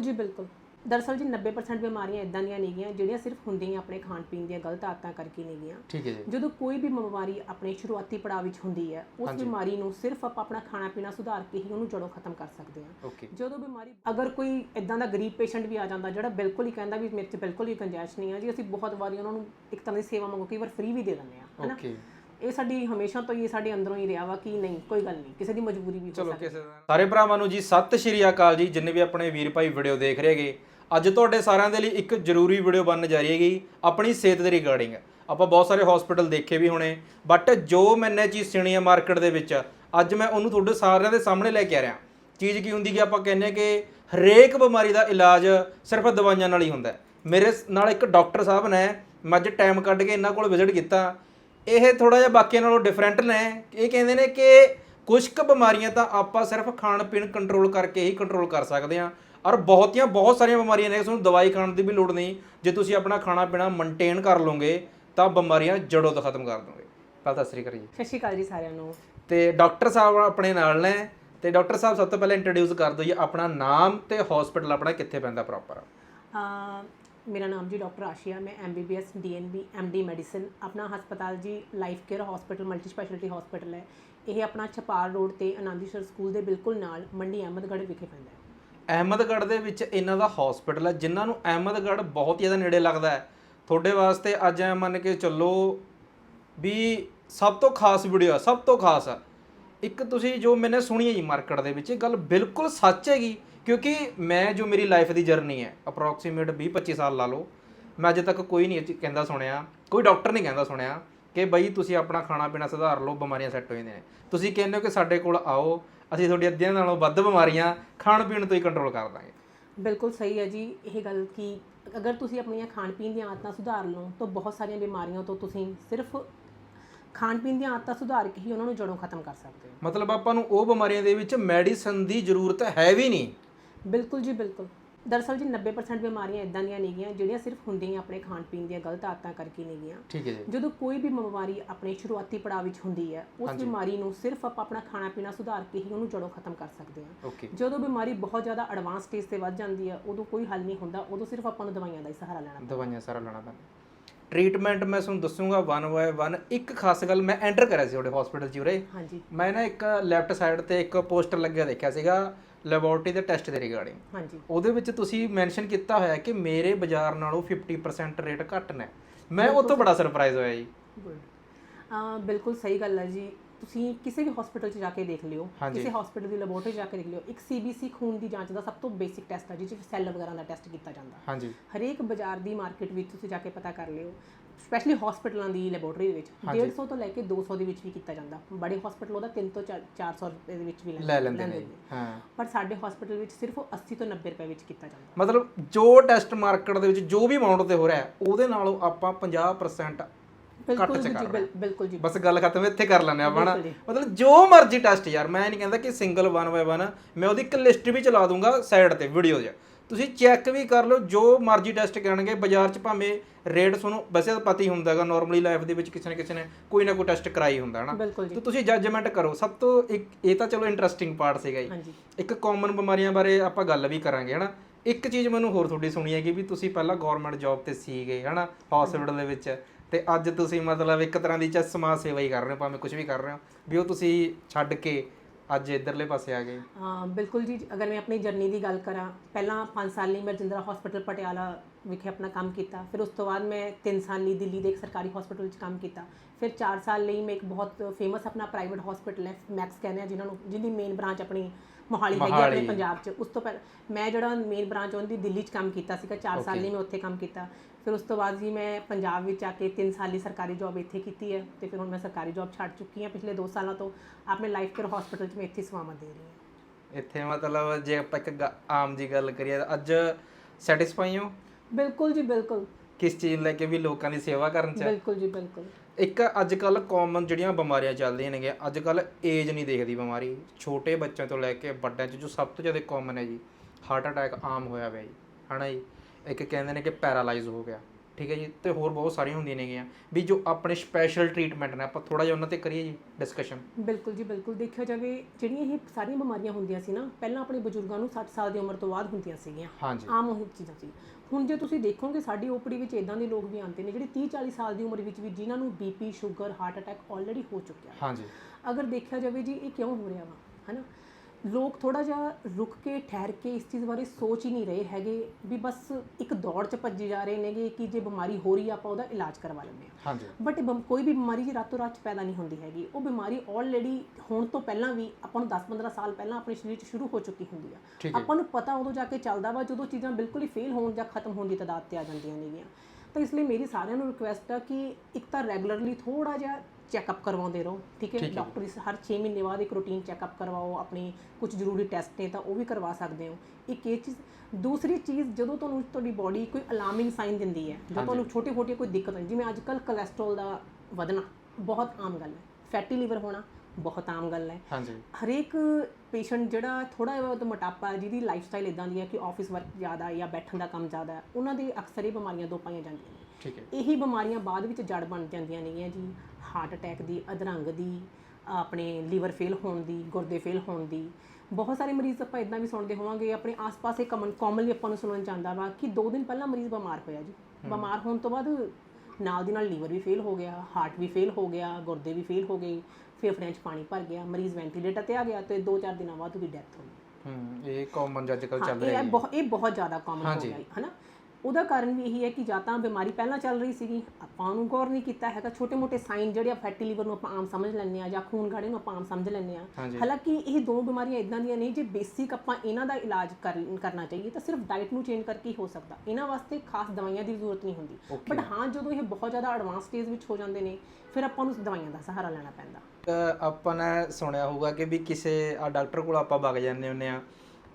ਜੀ ਬਿਲਕੁਲ। ਦਰਅਸਲ ਜੀ 90% ਬਿਮਾਰੀਆਂ ਇਦਾਂ ਦੀਆਂ ਨੇਗੀਆਂ ਜਿਹੜੀਆਂ ਸਿਰਫ ਹੁੰਦੀਆਂ ਆਪਣੇ ਖਾਣ ਪੀਣ ਦੀਆਂ ਗਲਤ ਆਦਤਾਂ ਕਰਕੇ ਨੇਗੀਆਂ। ਠੀਕ ਹੈ ਜੀ। ਜਦੋਂ ਕੋਈ ਵੀ ਬਿਮਾਰੀ ਆਪਣੇ ਸ਼ੁਰੂਆਤੀ ਪੜਾਅ ਵਿੱਚ ਹੁੰਦੀ ਹੈ ਉਸ ਬਿਮਾਰੀ ਨੂੰ ਸਿਰਫ ਆਪਾਂ ਆਪਣਾ ਖਾਣਾ ਪੀਣਾ ਸੁਧਾਰ ਕੇ ਹੀ ਉਹਨੂੰ ਜੜੋਂ ਖਤਮ ਕਰ ਸਕਦੇ ਹਾਂ। ਜਦੋਂ ਬਿਮਾਰੀ ਅਗਰ ਕੋਈ ਇਦਾਂ ਦਾ ਗਰੀਬ ਪੇਸ਼ੈਂਟ ਵੀ ਆ ਜਾਂਦਾ ਜਿਹੜਾ ਬਿਲਕੁਲ ਹੀ ਕਹਿੰਦਾ ਵੀ ਮੇਰੇ 'ਚ ਬਿਲਕੁਲ ਹੀ ਗੁੰਜਾਇਸ਼ ਨਹੀਂ ਹੈ ਜੀ ਅਸੀਂ ਬਹੁਤ ਵਾਰੀ ਉਹਨਾਂ ਨੂੰ ਇੱਕ ਤਰ੍ਹਾਂ ਦੀ ਸੇਵਾ ਮੰਗੋ ਕਈ ਵਾਰ ਫ੍ਰੀ ਵੀ ਦੇ ਦਿੰਦੇ ਆ ਹਨਾ ਇਹ ਸਾਡੀ ਹਮੇਸ਼ਾ ਤੋਂ ਹੀ ਸਾਡੇ ਅੰਦਰੋਂ ਹੀ ਰਿਹਾ ਵਾ ਕਿ ਨਹੀਂ ਕੋਈ ਗੱਲ ਨਹੀਂ ਕਿਸੇ ਦੀ ਮਜਬੂਰੀ ਵੀ ਹੋ ਚਲੋ ਸਕਦੀ। ਕਿਸੇ ਦਾ ਸਾਰੇ ਭਰਾਵਾਂ ਨੂੰ ਜੀ ਸਤਿ ਸ਼੍ਰੀ ਅਕਾਲ ਜੀ ਜਿੰਨੇ ਵੀ ਆਪਣੇ ਵੀਰ ਭਾਈ ਵੀਡੀਓ ਦੇਖ ਰਹੇ ਹੈਗੇ। ਅੱਜ ਤੁਹਾਡੇ ਸਾਰਿਆਂ ਦੇ ਲਈ ਇੱਕ ਜ਼ਰੂਰੀ ਵੀਡੀਓ ਬਣਨ ਜਾ ਰਹੀ ਹੈਗੀ ਆਪਣੀ ਸਿਹਤ ਦੇ ਰਿਗਾਰਡਿੰਗ ਆਪਾਂ ਬਹੁਤ ਸਾਰੇ ਹਸਪੀਟਲ ਦੇਖੇ ਵੀ ਹੋਣੇ ਬਟ ਜੋ ਮੈਨੇ ਚੀਜ਼ ਸੁਣੀ ਹੈ ਮਾਰਕੀਟ ਦੇ ਵਿੱਚ ਅੱਜ ਮੈਂ ਉਹਨੂੰ ਤੁਹਾਡੇ ਸਾਰਿਆਂ ਦੇ ਸਾਹਮਣੇ ਲੈ ਕੇ ਆ ਰਿਹਾ। ਚੀਜ਼ ਕੀ ਹੁੰਦੀ ਕਿ ਆਪਾਂ ਕਹਿੰਦੇ ਹਾਂ ਕਿ ਹਰੇਕ ਬਿਮਾਰੀ ਦਾ ਇਲਾਜ ਸਿਰਫ ਦਵਾਈਆਂ ਨਾਲ ਹੀ ਹੁੰਦਾ ਹੈ। ਮੇਰੇ ਸ- ਨਾਲ ਇੱਕ ਡਾਕਟਰ ਸਾਹਿਬ ਨੇ ਮੈਂ ਅੱਜ ਟਾਈਮ ਕੱਢ ਕੇ ਇਹਨਾਂ ਕੋਲ ਵਿਜ਼ਿਟ ਕੀਤਾ। ਇਹ ਥੋੜਾ ਜਿਹਾ ਬਾਕੀਆਂ ਨਾਲੋਂ ਡਿਫਰੈਂਟ ਨੇ। ਇਹ ਕਹਿੰਦੇ ਨੇ ਕਿ ਕੁਝ ਕੁ ਬਿਮਾਰੀਆਂ ਤਾਂ ਆਪਾਂ ਸਿਰਫ ਖਾਣ ਪੀਣ ਕੰਟਰੋਲ ਕਰਕੇ ਹੀ ਕੰਟਰੋਲ ਕਰ ਸਕਦੇ ਹਾਂ। ਔਰ ਬਹੁਤੀਆਂ ਬਹੁਤ ਸਾਰੀਆਂ ਬਿਮਾਰੀਆਂ ਨੇ ਤੁਹਾਨੂੰ ਦਵਾਈ ਖਾਣ ਦੀ ਵੀ ਲੋੜ ਨਹੀਂ। ਜੇ ਤੁਸੀਂ ਆਪਣਾ ਖਾਣਾ ਪੀਣਾ ਮੇਨਟੇਨ ਕਰ ਲਓਗੇ ਤਾਂ ਬਿਮਾਰੀਆਂ ਜੜੋਂ ਤੋਂ ਖਤਮ ਕਰ ਦੋਗੇ। ਪਹਿਲਾਂ ਤਾਂ ਸ੍ਰੀ ਕਰੀ ਸਤਿ ਸ਼੍ਰੀ ਅਕਾਲ ਜੀ ਸਾਰਿਆਂ ਨੂੰ। ਤੇ ਡਾਕਟਰ ਸਾਹਿਬ ਆਪਣੇ ਨਾਲ ਨੇ। ਤੇ ਡਾਕਟਰ ਸਾਹਿਬ ਸਭ ਤੋਂ ਪਹਿਲਾਂ ਇੰਟਰੋਡਿਊਸ ਕਰ ਦਿਓ ਜੀ ਆਪਣਾ ਨਾਮ ਤੇ ਹਸਪੀਟਲ ਆਪਣਾ ਕਿੱਥੇ ਪੈਂਦਾ ਪ੍ਰੋਪਰ ਮੇਰਾ ਨਾਮ ਜੀ ਡਾਕਟਰ ਆਸ਼ੀਆ ਮੈਂ ਐਮਬੀਬੀਐਸ ਡੀਐਨਬੀ ਐਮਡੀ ਮੈਡੀਸਨ, ਆਪਣਾ ਹਸਪਤਾਲ G Life Care Hospital, multi speciality hospital ਹੈ। ਇਹ ਆਪਣਾ ਛਪਾਰ ਰੋਡ ਤੇ ਆਨੰਦੀਸ਼ਰ ਸਕੂਲ ਦੇ ਬਿਲਕੁਲ ਨਾਲ ਮੰਡੀ ਅਹਿਮਦਗੜ੍ਹ ਵਿਖੇ ਪੈਂਦਾ ਹੈ। ਅਹਿਮਦਗੜ੍ਹ ਦੇ ਵਿੱਚ ਇਹਨਾਂ ਦਾ ਹਸਪੀਟਲ ਹੈ, ਜਿਨ੍ਹਾਂ ਨੂੰ ਅਹਿਮਦਗੜ੍ਹ ਬਹੁਤ ਜ਼ਿਆਦਾ ਨੇੜੇ ਲੱਗਦਾ ਹੈ। ਤੁਹਾਡੇ ਵਾਸਤੇ ਅੱਜ ਐ ਮੰਨ ਕੇ ਚੱਲੋ ਵੀ ਸਭ ਤੋਂ ਖਾਸ ਵੀਡੀਓ ਆ, ਸਭ ਤੋਂ ਖਾਸ ਆ। ਇੱਕ ਤੁਸੀਂ ਜੋ ਮੈਨੇ ਸੁਣੀ ਹੈ ਜੀ ਮਾਰਕੀਟ ਦੇ ਵਿੱਚ, ਇਹ ਗੱਲ ਬਿਲਕੁਲ ਸੱਚ ਹੈਗੀ। ਕਿਉਂਕਿ ਮੈਂ ਜੋ ਮੇਰੀ ਲਾਈਫ ਦੀ ਜਰਨੀ ਹੈ ਅਪਰੋਕਸੀਮੇਟ 20 25 ਸਾਲ ਲਾ ਲਓ ਮੈਂ ਅਜੇ ਤੱਕ ਕੋਈ ਨਹੀਂ ਕਹਿੰਦਾ ਸੁਣਿਆ ਕੋਈ ਡਾਕਟਰ ਨਹੀਂ ਕਹਿੰਦਾ ਸੁਣਿਆ ਕਿ ਬਈ ਤੁਸੀਂ ਆਪਣਾ ਖਾਣਾ ਪੀਣਾ ਸੁਧਾਰ ਲਓ ਬਿਮਾਰੀਆਂ ਸੈੱਟ ਹੋ ਜਾਂਦੀਆਂ ਨੇ। ਤੁਸੀਂ ਕਹਿੰਦੇ ਹੋ ਕਿ ਸਾਡੇ ਕੋਲ ਆਓ ਅਸੀਂ ਤੁਹਾਡੀ ਅੱਧੀਆਂ ਨਾਲੋਂ ਵੱਧ ਬਿਮਾਰੀਆਂ ਖਾਣ ਪੀਣ ਤੋਂ ਹੀ ਕੰਟਰੋਲ ਕਰ ਦਾਂਗੇ। ਬਿਲਕੁਲ ਸਹੀ ਹੈ ਜੀ ਇਹ ਗੱਲ ਕਿ ਅਗਰ ਤੁਸੀਂ ਆਪਣੀਆਂ ਖਾਣ ਪੀਣ ਦੀਆਂ ਆਦਤਾਂ ਸੁਧਾਰ ਲਓ ਤਾਂ ਬਹੁਤ ਸਾਰੀਆਂ ਬਿਮਾਰੀਆਂ ਤੋਂ ਤੁਸੀਂ ਸਿਰਫ ਖਾਣ ਪੀਣ ਦੀਆਂ ਆਦਤਾਂ ਸੁਧਾਰ ਕੇ ਹੀ ਉਹਨਾਂ ਨੂੰ ਜੜੋਂ ਖਤਮ ਕਰ ਸਕਦੇ ਹੋ। ਮਤਲਬ ਆਪਾਂ ਨੂੰ ਉਹ ਬਿਮਾਰੀਆਂ ਦੇ ਵਿੱਚ ਮੈਡੀਸਨ ਦੀ ਜ਼ਰੂਰਤ ਹੈ ਵੀ ਨਹੀਂ। ਬਿਲਕੁਲ ਜੀ ਬਿਲਕੁਲ। ਦਰਅਸਲ ਜੀ 90% ਬਿਮਾਰੀਆਂ ਇਦਾਂ ਦੀਆਂ ਨੇਗੀਆਂ ਜਿਹੜੀਆਂ ਸਿਰਫ ਹੁੰਦੀਆਂ ਆਪਣੇ ਖਾਣ ਪੀਣ ਦੀਆਂ ਗਲਤ ਆਦਤਾਂ ਕਰਕੇ ਨੇਗੀਆਂ। ਠੀਕ ਹੈ ਜੀ। ਜਦੋਂ ਕੋਈ ਵੀ ਬਿਮਾਰੀ ਆਪਣੇ ਸ਼ੁਰੂਆਤੀ ਪੜਾਅ ਵਿੱਚ ਹੁੰਦੀ ਹੈ ਉਸ ਬਿਮਾਰੀ ਨੂੰ ਸਿਰਫ ਆਪਾਂ ਆਪਣਾ ਖਾਣਾ ਪੀਣਾ ਸੁਧਾਰ ਕੇ ਹੀ ਉਹਨੂੰ ਜੜੋਂ ਖਤਮ ਕਰ ਸਕਦੇ ਹਾਂ। ਜਦੋਂ ਬਿਮਾਰੀ ਬਹੁਤ ਜ਼ਿਆਦਾ ਐਡਵਾਂਸ ਸਟੇਜ ਤੇ ਵੱਧ ਜਾਂਦੀ ਹੈ ਉਦੋਂ ਕੋਈ ਹੱਲ ਨਹੀਂ ਹੁੰਦਾ ਉਦੋਂ ਸਿਰਫ ਆਪਾਂ ਨੂੰ ਦਵਾਈਆਂ ਦਾ ਹੀ ਸਹਾਰਾ ਲੈਣਾ ਪੈਂਦਾ। ਦਵਾਈਆਂ ਸਾਰਾ ਲੈਣਾ ਪੈਂਦਾ। ਟ੍ਰੀਟਮੈਂਟ ਮੈਂ ਤੁਹਾਨੂੰ ਦੱਸੂਗਾ ਵਨ ਬਾਏ ਵਨ ਇੱਕ ਖਾਸ ਗੱਲ ਮੈਂ ਐਂਟਰ ਕਰਿਆ ਸੀ ਤੁਹਾਡੇ ਹਸਪੀਟਲ 'ਚ ਉਰੇ। ਹਾਂਜੀ। ਮੈਂ ਨਾ ਇੱਕ ਲੈਫਟ ਸਾਈਡ ਤੇ ਇੱਕ ਪੋਸਟਰ ਲੱਗਿਆ ਦੇਖਿਆ ਸੀਗਾ ਲੈਬੋਰਟਰੀ ਦੇ ਟੈਸਟ ਦੇ ਰਿਗਾਰਡਿੰਗ ਹਾਂਜੀ। ਉਹਦੇ ਵਿੱਚ ਤੁਸੀਂ ਮੈਂਸ਼ਨ ਕੀਤਾ ਹੋਇਆ ਕਿ ਮੇਰੇ ਬਾਜ਼ਾਰ ਨਾਲੋਂ 50% ਰੇਟ ਘੱਟ ਨੇ। ਮੈਂ ਉਹ ਤੋਂ ਬੜਾ ਸਰਪ੍ਰਾਈਜ਼ ਹੋਇਆ ਜੀ। ਬਿਲਕੁਲ ਸਹੀ ਗੱਲ ਹੈ ਜੀ। ਤੁਸੀਂ ਕਿਸੇ ਵੀ ਹਸਪੀਟਲ 'ਚ ਜਾ ਕੇ ਦੇਖ ਲਿਓ ਹਾਂਜੀ। ਕਿਸੇ ਹਸਪੀਟਲ ਦੀ ਲੈਬੋਰਟਰੀ ਜਾ ਕੇ ਦੇਖ ਲਿਓ ਇੱਕ ਸੀਬੀਸੀ ਖੂਨ ਦੀ ਜਾਂਚ ਦਾ ਸਭ ਤੋਂ ਬੇਸਿਕ ਟੈਸਟ ਹੈ ਜਿਸ ਵਿੱਚ ਸੈੱਲ ਵਗੈਰਾ ਦਾ ਟੈਸਟ ਕੀਤਾ ਜਾਂਦਾ। ਹਾਂਜੀ। ਹਰੇਕ ਬਾਜ਼ਾਰ ਦੀ ਮਾਰਕੀਟ ਵਿੱਚ ਤੁਸੀਂ ਜਾ ਕੇ ਪਤਾ ਕਰ ਲਿਓ ਸਪੈਸ਼ਲੀ ਹਸਪੀਟਲਾਂ ਦੀ ਲੈਬੋਰਟਰੀ ਦੇ ਵਿੱਚ 150 ਤੋਂ ਲੈ ਕੇ 200 ਦੇ ਵਿੱਚ ਵੀ ਕੀਤਾ ਜਾਂਦਾ। ਬੜੇ ਹਸਪੀਟਲ ਉਹਦਾ 3 ਤੋਂ 400 ਰੁਪਏ ਦੇ ਵਿੱਚ ਵੀ ਲੈ ਲੈਂਦੇ ਨੇ ਹਾਂ। ਪਰ ਸਾਡੇ ਹਸਪੀਟਲ ਵਿੱਚ ਸਿਰਫ 80 ਤੋਂ 90 ਰੁਪਏ ਵਿੱਚ ਕੀਤਾ ਜਾਂਦਾ। ਮਤਲਬ ਜੋ ਟੈਸਟ ਮਾਰਕੀਟ ਦੇ ਵਿੱਚ ਜੋ ਵੀ ਅਮਾਉਂਟ ਤੇ ਹੋ ਰਿਹਾ ਹੈ, ਉਹਦੇ ਨਾਲੋਂ ਆਪਾਂ 50% ਬਿਲਕੁਲ ਚ ਜੀ ਕਰ ਬਿਲ- ਬਿਲਕੁਲ ਜੀ। ਬਸ ਗੱਲ ਖਤਮ ਇੱਥੇ ਕਰ ਲੈਂਦੇ ਆਪਾਂ ਨਾ। ਬਿਲਕੁਲ ਜੀ। ਮਤਲਬ ਜੋ ਮਰਜ਼ੀ ਟੈਸਟ ਯਾਰ ਮੈਂ ਨਹੀਂ ਕਹਿੰਦਾ ਕਿ ਸਿੰਗਲ ਵਨ ਬਾਏ ਵਨ ਮੈਂ ਉਹਦੀ ਇੱਕ ਲਿਸਟ ਵੀ ਚਲਾ ਦੂੰਗਾ ਸਾਈਡ ਤੇ ਵੀਡੀਓ 'ਚ। ਤੁਸੀਂ ਚੈੱਕ ਵੀ ਕਰ ਲਓ ਜੋ ਮਰਜ਼ੀ ਟੈਸਟ ਕਰਨਗੇ ਬਾਜ਼ਾਰ 'ਚ ਭਾਵੇਂ ਰੇਟ ਤੁਹਾਨੂੰ ਵੈਸੇ ਤਾਂ ਪਤਾ ਹੀ ਹੁੰਦਾ ਹੈਗਾ ਨਾਰਮਲੀ ਲਾਈਫ ਦੇ ਵਿੱਚ ਕਿਸੇ ਨਾ ਕਿਸੇ ਨੇ ਕੋਈ ਨਾ ਕੋਈ ਟੈਸਟ ਕਰਾਈ ਹੁੰਦਾ ਹੈ ਨਾ ਬਿਲਕੁਲ ਜੀ। ਤੇ ਤੁਸੀਂ ਜੱਜਮੈਂਟ ਕਰੋ ਸਭ ਤੋਂ ਇੱਕ ਇਹ ਤਾਂ ਚਲੋ ਇੰਟਰਸਟਿੰਗ ਪਾਰਟ ਸੀਗਾ ਜੀ। ਹਾਂਜੀ। ਇੱਕ ਕਾਮਨ ਬਿਮਾਰੀਆਂ ਬਾਰੇ ਆਪਾਂ ਗੱਲ ਵੀ ਕਰਾਂਗੇ ਹਨਾ। ਇੱਕ ਚੀਜ਼ ਮੈਨੂੰ ਹੋਰ ਤੁਹਾਡੀ ਸੁਣੀ ਹੈਗੀ ਵੀ ਤੁਸੀਂ ਪਹਿਲਾਂ ਗਵਰਨਮੈਂਟ ਜੌਬ ਤੇ ਸੀਗੇ ਹਨਾ ਹਸਪੀਟਲ ਦੇ ਵਿੱਚ। ਤੇ ਅੱਜ ਤੁਸੀਂ ਮਤਲਬ ਇੱਕ ਤਰ੍ਹਾਂ ਦੀ ਚ ਸਮਾਜ ਸੇਵਾ ਹੀ ਕਰ ਰਹੇ ਹੋ ਭਾਵੇਂ ਕੁਝ ਵੀ ਕਰ ਰਹੇ ਹੋ। ਵੀ ਉਹ ਤੁਸੀਂ ਛੱਡ ਕੇ ਅੱਜ ਇਧਰਲੇ ਪਾਸੇ ਆ ਗਏ। ਹਾਂ ਬਿਲਕੁਲ ਜੀ। ਅਗਰ ਮੈਂ ਆਪਣੀ ਜਰਨੀ ਦੀ ਗੱਲ ਕਰਾਂ ਪਹਿਲਾਂ 5 ਸਾਲ ਲਈ ਮੈਂ ਜਿੰਦਰਾ ਹਸਪੀਟਲ ਪਟਿਆਲਾ ਵਿਖੇ ਆਪਣਾ ਕੰਮ ਕੀਤਾ। ਫਿਰ ਉਸ ਤੋਂ ਬਾਅਦ ਮੈਂ 3 ਸਾਲ ਲਈ ਦਿੱਲੀ ਦੇ ਇੱਕ ਸਰਕਾਰੀ ਹਸਪੀਟਲ ਵਿੱਚ ਕੰਮ ਕੀਤਾ। ਫਿਰ 4 ਸਾਲ ਲਈ ਮੈਂ ਇੱਕ ਬਹੁਤ ਫੇਮਸ ਆਪਣਾ ਪ੍ਰਾਈਵੇਟ ਹਸਪੀਟਲ ਹੈ ਮੈਕਸ ਕਹਿੰਦੇ ਆ ਜਿਨ੍ਹਾਂ ਨੂੰ ਜਿਹਦੀ ਮੇਨ ਬ੍ਰਾਂਚ ਆਪਣੀ ਮੋਹਾਲੀ ਹੈਗੀ ਆਪਣੇ। ਪੰਜਾਬ 'ਚ। ਉਸ ਤੋਂ ਪਹਿਲਾਂ ਮੈਂ ਜਿਹੜਾ ਮੇਨ ਬ੍ਰਾਂਚ ਉਹਦੀ ਦਿੱਲੀ 'ਚ ਕੰਮ ਕੀਤਾ ਸੀਗਾ 4 ਸਾਲ ਲਈ ਮੈਂ ਉੱਥੇ ਕੰਮ ਕੀਤਾ। ਫਿਰ ਉਸ ਤੋਂ ਬਾਅਦ ਜੀ ਮੈਂ ਪੰਜਾਬ ਵਿੱਚ ਆ ਕੇ 3 ਸਾਲ ਸਰਕਾਰੀ ਜੌਬ ਇੱਥੇ ਕੀਤੀ ਹੈ ਤੇ ਫਿਰ ਹੁਣ ਮੈਂ ਸਰਕਾਰੀ ਜੌਬ ਛੱਡ ਚੁੱਕੀ ਹਾਂ। ਪਿਛਲੇ 2 ਸਾਲਾਂ ਤੋਂ ਆਪਣੇ ਲਾਈਫ ਕੇਅਰ ਹਸਪੀਟਲ 'ਚ ਮੈਂ ਇੱਥੇ ਸੇਵਾਵਾਂ ਦੇ ਰਹੀ ਹਾਂ। ਇੱਥੇ ਮਤਲਬ ਜੇ ਆਪਾਂ ਇੱਕ ਆਮ ਜੀ ਗੱਲ ਕਰੀਏ ਅੱਜ ਸੈਟੀਸਫਾਈ ਹੋ? ਬਿਲਕੁਲ ਜੀ ਬਿਲਕੁਲ। ਕਿਸ ਚੀਜ਼ ਲੈ ਕੇ ਵੀ ਲੋਕਾਂ ਦੀ ਸੇਵਾ ਕਰਨ ਚ? ਬਿਲਕੁਲ ਜੀ ਬਿਲਕੁਲ। ਇੱਕ ਅੱਜ ਕੱਲ ਕਾਮਨ ਜਿਹੜੀਆਂ ਬਿਮਾਰੀਆਂ ਚੱਲਦੀਆਂ ਨੇਗੇ ਅੱਜ ਕੱਲ ਏਜ ਨਹੀਂ ਦੇਖਦੀ ਬਿਮਾਰੀ। ਛੋਟੇ ਬੱਚਿਆਂ ਤੋਂ ਲੈ ਕੇ ਵੱਡਿਆਂ 'ਚ ਜੋ ਸਭ ਤੋਂ ਜ਼ਿਆਦਾ ਕਾਮਨ ਹੈ ਜੀ ਹਾਰਟ ਅਟੈਕ ਆਮ ਹੋਇਆ ਹੋਇਆ ਜੀ ਹਨਾ ਜੀ? ਇੱਕ ਕਹਿੰਦੇ ਨੇ ਕਿ ਪੈਰਾਲਾਈਜ਼ ਹੋ ਗਿਆ। ਠੀਕ ਹੈ ਜੀ? ਤੇ ਹੋਰ ਬਹੁਤ ਸਾਰੀਆਂ ਹੁੰਦੀਆਂ ਨੇਗੀਆਂ। ਵੀ ਜੋ ਆਪਣੇ ਸਪੈਸ਼ਲ ਟ੍ਰੀਟਮੈਂਟ ਨੇ ਆਪਾਂ ਥੋੜਾ ਜਿਹਾ ਉਹਨਾਂ ਤੇ ਕਰੀਏ ਜੀ ਡਿਸਕਸ਼ਨ ਬਿਲਕੁਲ ਜੀ ਬਿਲਕੁਲ। ਦੇਖਿਆ ਜਾਵੇ ਜਿਹੜੀਆਂ ਇਹ ਸਾਰੀਆਂ ਬਿਮਾਰੀਆਂ ਹੁੰਦੀਆਂ ਸੀ ਨਾ ਪਹਿਲਾਂ ਆਪਣੇ ਬਜ਼ੁਰਗਾਂ ਨੂੰ 60 ਸਾਲ ਦੀ ਉਮਰ ਤੋਂ ਬਾਅਦ ਹੁੰਦੀਆਂ ਸੀਗੀਆਂ। ਆਮ ਉਹ ਚੀਜ਼ਾਂ ਸੀ। ਹੁਣ ਜੇ ਤੁਸੀਂ ਦੇਖੋਗੇ ਸਾਡੀ ਓਪੜੀ ਵਿੱਚ ਇਦਾਂ ਦੇ ਲੋਕ ਵੀ ਆਉਂਦੇ ਨੇ ਜਿਹੜੇ 30 40 ਸਾਲ ਦੀ ਉਮਰ ਵਿੱਚ ਵੀ ਜਿਨ੍ਹਾਂ ਨੂੰ BP sugar heart attack already ਹੋ ਚੁੱਕਿਆ। ਹਾਂਜੀ। ਅਗਰ ਦੇਖਿਆ ਜਾਵੇ ਜੀ ਇਹ ਕਿਉਂ ਹੋ ਰਿਹਾ ਵਾ? ਹਨਾ? ਲੋਕ ਥੋੜਾ ਜਿਹਾ ਰੁਕ ਕੇ ਠਹਿਰ ਕੇ ਇਸ ਚੀਜ਼ ਬਾਰੇ ਸੋਚ ਹੀ ਨਹੀਂ ਰਹੇ ਹੈਗੇ ਵੀ ਬਸ ਇੱਕ ਦੌੜ 'ਚ ਭੱਜੇ ਜਾ ਰਹੇ ਨੇਗੇ ਕਿ ਜੇ ਬਿਮਾਰੀ ਹੋ ਰਹੀ ਆ ਆਪਾਂ ਉਹਦਾ ਇਲਾਜ ਕਰਵਾ ਲੈਂਦੇ ਹਾਂ। ਹਾਂਜੀ। ਬਟ ਕੋਈ ਵੀ ਬਿਮਾਰੀ ਜੀ ਰਾਤੋਂ ਰਾਤ 'ਚ ਪੈਦਾ ਨਹੀਂ ਹੁੰਦੀ ਹੈਗੀ। ਉਹ ਬਿਮਾਰੀ ਆਲਰੇਡੀ ਹੋਣ ਤੋਂ ਪਹਿਲਾਂ ਵੀ ਆਪਾਂ ਨੂੰ 10-15 ਸਾਲ ਪਹਿਲਾਂ ਆਪਣੇ ਸਰੀਰ 'ਚ ਸ਼ੁਰੂ ਹੋ ਚੁੱਕੀ ਹੁੰਦੀ ਆ। ਆਪਾਂ ਨੂੰ ਪਤਾ ਉਦੋਂ ਜਾ ਕੇ ਚੱਲਦਾ ਵਾ ਜਦੋਂ ਚੀਜ਼ਾਂ ਬਿਲਕੁਲ ਹੀ ਫੇਲ ਹੋਣ ਜਾਂ ਖਤਮ ਹੋਣ ਦੀ ਤਦਾਦ ਤੇ ਆ ਜਾਂਦੀਆਂ ਨੇਗੀਆਂ। ਤਾਂ ਇਸ ਲਈ ਮੇਰੀ ਸਾਰਿਆਂ ਨੂੰ ਰਿਕੁਐਸਟ ਆ ਕਿ ਇੱਕ ਤਾਂ ਰੈਗੂਲਰਲੀ ਥੋੜਾ ਜਿਹਾ ਚੈੱਕਅਪ ਕਰਵਾਉਂਦੇ ਰਹੋ ਠੀਕ ਹੈ? ਡਾਕਟਰ ਇਸ ਹਰ 6 ਮਹੀਨੇ ਬਾਅਦ ਇੱਕ ਰੂਟੀਨ ਚੈੱਕਅਪ ਕਰਵਾਓ ਆਪਣੀ ਕੁਝ ਜ਼ਰੂਰੀ ਟੈਸਟ ਨੇ ਤਾਂ ਉਹ ਵੀ ਕਰਵਾ ਸਕਦੇ ਹੋ। ਇੱਕ ਇਹ ਚੀਜ਼ ਦੂਸਰੀ ਚੀਜ਼ ਜਦੋਂ ਤੁਹਾਨੂੰ ਤੁਹਾਡੀ ਬਾਡੀ ਕੋਈ ਅਲਾਰਮਿੰਗ ਸਾਈਨ ਦਿੰਦੀ ਹੈ ਜਦੋਂ ਤੁਹਾਨੂੰ ਛੋਟੀ ਛੋਟੀ ਕੋਈ ਦਿੱਕਤ ਹੁੰਦੀ ਜਿਵੇਂ ਅੱਜ ਕੱਲ ਕੋਲੇਸਟ੍ਰੋਲ ਦਾ ਵਧਣਾ ਬਹੁਤ ਆਮ ਗੱਲ ਹੈ। ਫੈਟੀ ਲੀਵਰ ਹੋਣਾ ਬਹੁਤ ਆਮ ਗੱਲ ਹੈ। ਹਾਂਜੀ। ਹਰੇਕ ਪੇਸ਼ੈਂਟ ਜਿਹੜਾ ਥੋੜਾ ਬਹੁਤ ਮੋਟਾਪਾ ਹੈ, ਜਿਹਦੀ ਲਾਈਫ ਸਟਾਈਲ ਇਦਾਂ ਦੀ ਹੈ ਕਿ ਆਫਿਸ ਵਰਕ ਜ਼ਿਆਦਾ ਜਾਂ ਬੈਠਣ ਦਾ ਕੰਮ ਜ਼ਿਆਦਾ ਹੈ ਉਹਨਾਂ ਦੇ ਅਕਸਰ ਇਹ ਬਿਮਾਰੀਆਂ ਦੋ ਪਾਈਆਂ ਜਾਂਦੀਆਂ ਨੇ। ਠੀਕ ਹੈ। ਇਹੀ ਬਿਮਾਰੀਆਂ ਬਾਅਦ ਵਿੱਚ ਜੜ ਬਣ ਜਾਂਦੀਆਂ ਨੇਗੀਆਂ ਜੀ। ਹਾਰਟ ਅਟੈਕ ਦੀ ਅਧਰੰਗ ਦੀ ਆਪਣੇ ਲੀਵਰ ਫੇਲ ਹੋਣ ਦੀ ਗੁਰਦੇ ਫੇਲ ਹੋਣ ਦੀ। ਬਹੁਤ ਸਾਰੇ ਮਰੀਜ਼ ਆਪਾਂ ਇਦਾਂ ਵੀ ਸੁਣਦੇ ਹੋਵਾਂਗੇ ਆਪਣੇ ਆਸ-ਪਾਸ ਇਹ ਕਮਨ ਕਾਮਨਲੀ ਆਪਾਂ ਨੂੰ ਸੁਣਨ ਜਾਂਦਾ ਵਾ ਕਿ 2 ਦਿਨ ਪਹਿਲਾਂ ਮਰੀਜ਼ ਬਿਮਾਰ ਹੋਇਆ ਜੀ। ਬਿਮਾਰ ਹੋਣ ਤੋਂ ਬਾਅਦ ਨਾਲ ਦੀ ਨਾਲ ਲੀਵਰ ਵੀ ਫੇਲ ਹੋ ਗਿਆ ਹਾਰਟ ਵੀ ਫੇਲ ਹੋ ਗਿਆ ਗੁਰਦੇ ਵੀ ਫੇਲ ਹੋ ਗਏ ਫੇਫੜਿਆਂ 'ਚ ਪਾਣੀ ਭਰ ਗਿਆ ਮਰੀਜ਼ ਵੈਂਟੀਲੇਟਰ ਤੇ ਆ ਗਿਆ ਤੇ 2-4 ਦਿਨਾਂ ਬਾਅਦ ਉਹਦੀ ਡੈਥ ਹੋ ਗਈ। ਹੂੰ ਇਹ ਕਾਮਨ ਅੱਜ ਚੱਲ ਇਹ ਰਿਹਾ ਹੈ ਜੀ ਬਹੁਤ ਇਹ ਬਹੁਤ ਜ਼ਿਆਦਾ ਕਾਮਨ ਹੋ। ਗਿਆ ਹੈ ਹਨਾ? ਉਹਦਾ ਕਾਰਨ ਵੀ ਇਹੀ ਹੈ ਕਿ ਜਾਂ ਤਾਂ ਬਿਮਾਰੀ ਪਹਿਲਾਂ ਚੱਲ ਰਹੀ ਸੀਗੀ ਆਪਾਂ ਉਹਨੂੰ ਗੌਰ ਨਹੀਂ ਕੀਤਾ ਹੈਗਾ। ਛੋਟੇ-ਮੋਟੇ ਸਾਈਨ ਜਿਹੜੇ ਆ ਫੈਟੀ ਲੀਵਰ ਨੂੰ ਆਪਾਂ ਆਮ ਸਮਝ ਲੈਂਦੇ ਆ ਜਾਂ ਖੂਨ ਗਾੜੇ ਨੂੰ ਆਪਾਂ ਆਮ ਸਮਝ ਲੈਂਦੇ ਆ। ਹਾਲਾਂਕਿ ਇਹ ਦੋ ਬਿਮਾਰੀਆਂ ਇਦਾਂ ਦੀਆਂ ਨੇ ਜੇ ਬੇਸਿਕ ਆਪਾਂ ਇਹਨਾਂ ਦਾ ਇਲਾਜ ਕਰ- ਕਰਨਾ ਚਾਹੀਏ ਤਾਂ ਸਿਰਫ ਡਾਈਟ ਨੂੰ ਚੇਂਜ ਕਰਕੇ ਹੀ ਹੋ ਸਕਦਾ। ਇਹਨਾਂ ਵਾਸਤੇ ਖਾਸ ਦਵਾਈਆਂ ਦੀ ਜ਼ਰੂਰਤ ਨਹੀਂ ਹੁੰਦੀ. ਬਟ ਹਾਂ ਜਦੋਂ ਇਹ ਬਹੁਤ ਜ਼ਿਆਦਾ ਐਡਵਾਂਸ ਸਟੇਜ ਵਿੱਚ ਹੋ ਜਾਂਦੇ ਨੇ ਫਿਰ ਆਪਾਂ ਨੂੰ ਦਵਾਈਆਂ ਦਾ ਸਹਾਰਾ ਲੈਣਾ ਪੈਂਦਾ। ਆਪਾਂ ਨੇ ਸੁਣਿਆ ਹੋਊਗਾ ਕਿ ਵੀ ਕਿਸੇ ਆ ਡਾਕਟਰ ਕੋਲ ਆਪਾਂ ਵਗ ਜਾਂਦੇ ਹੁੰਦੇ ਆ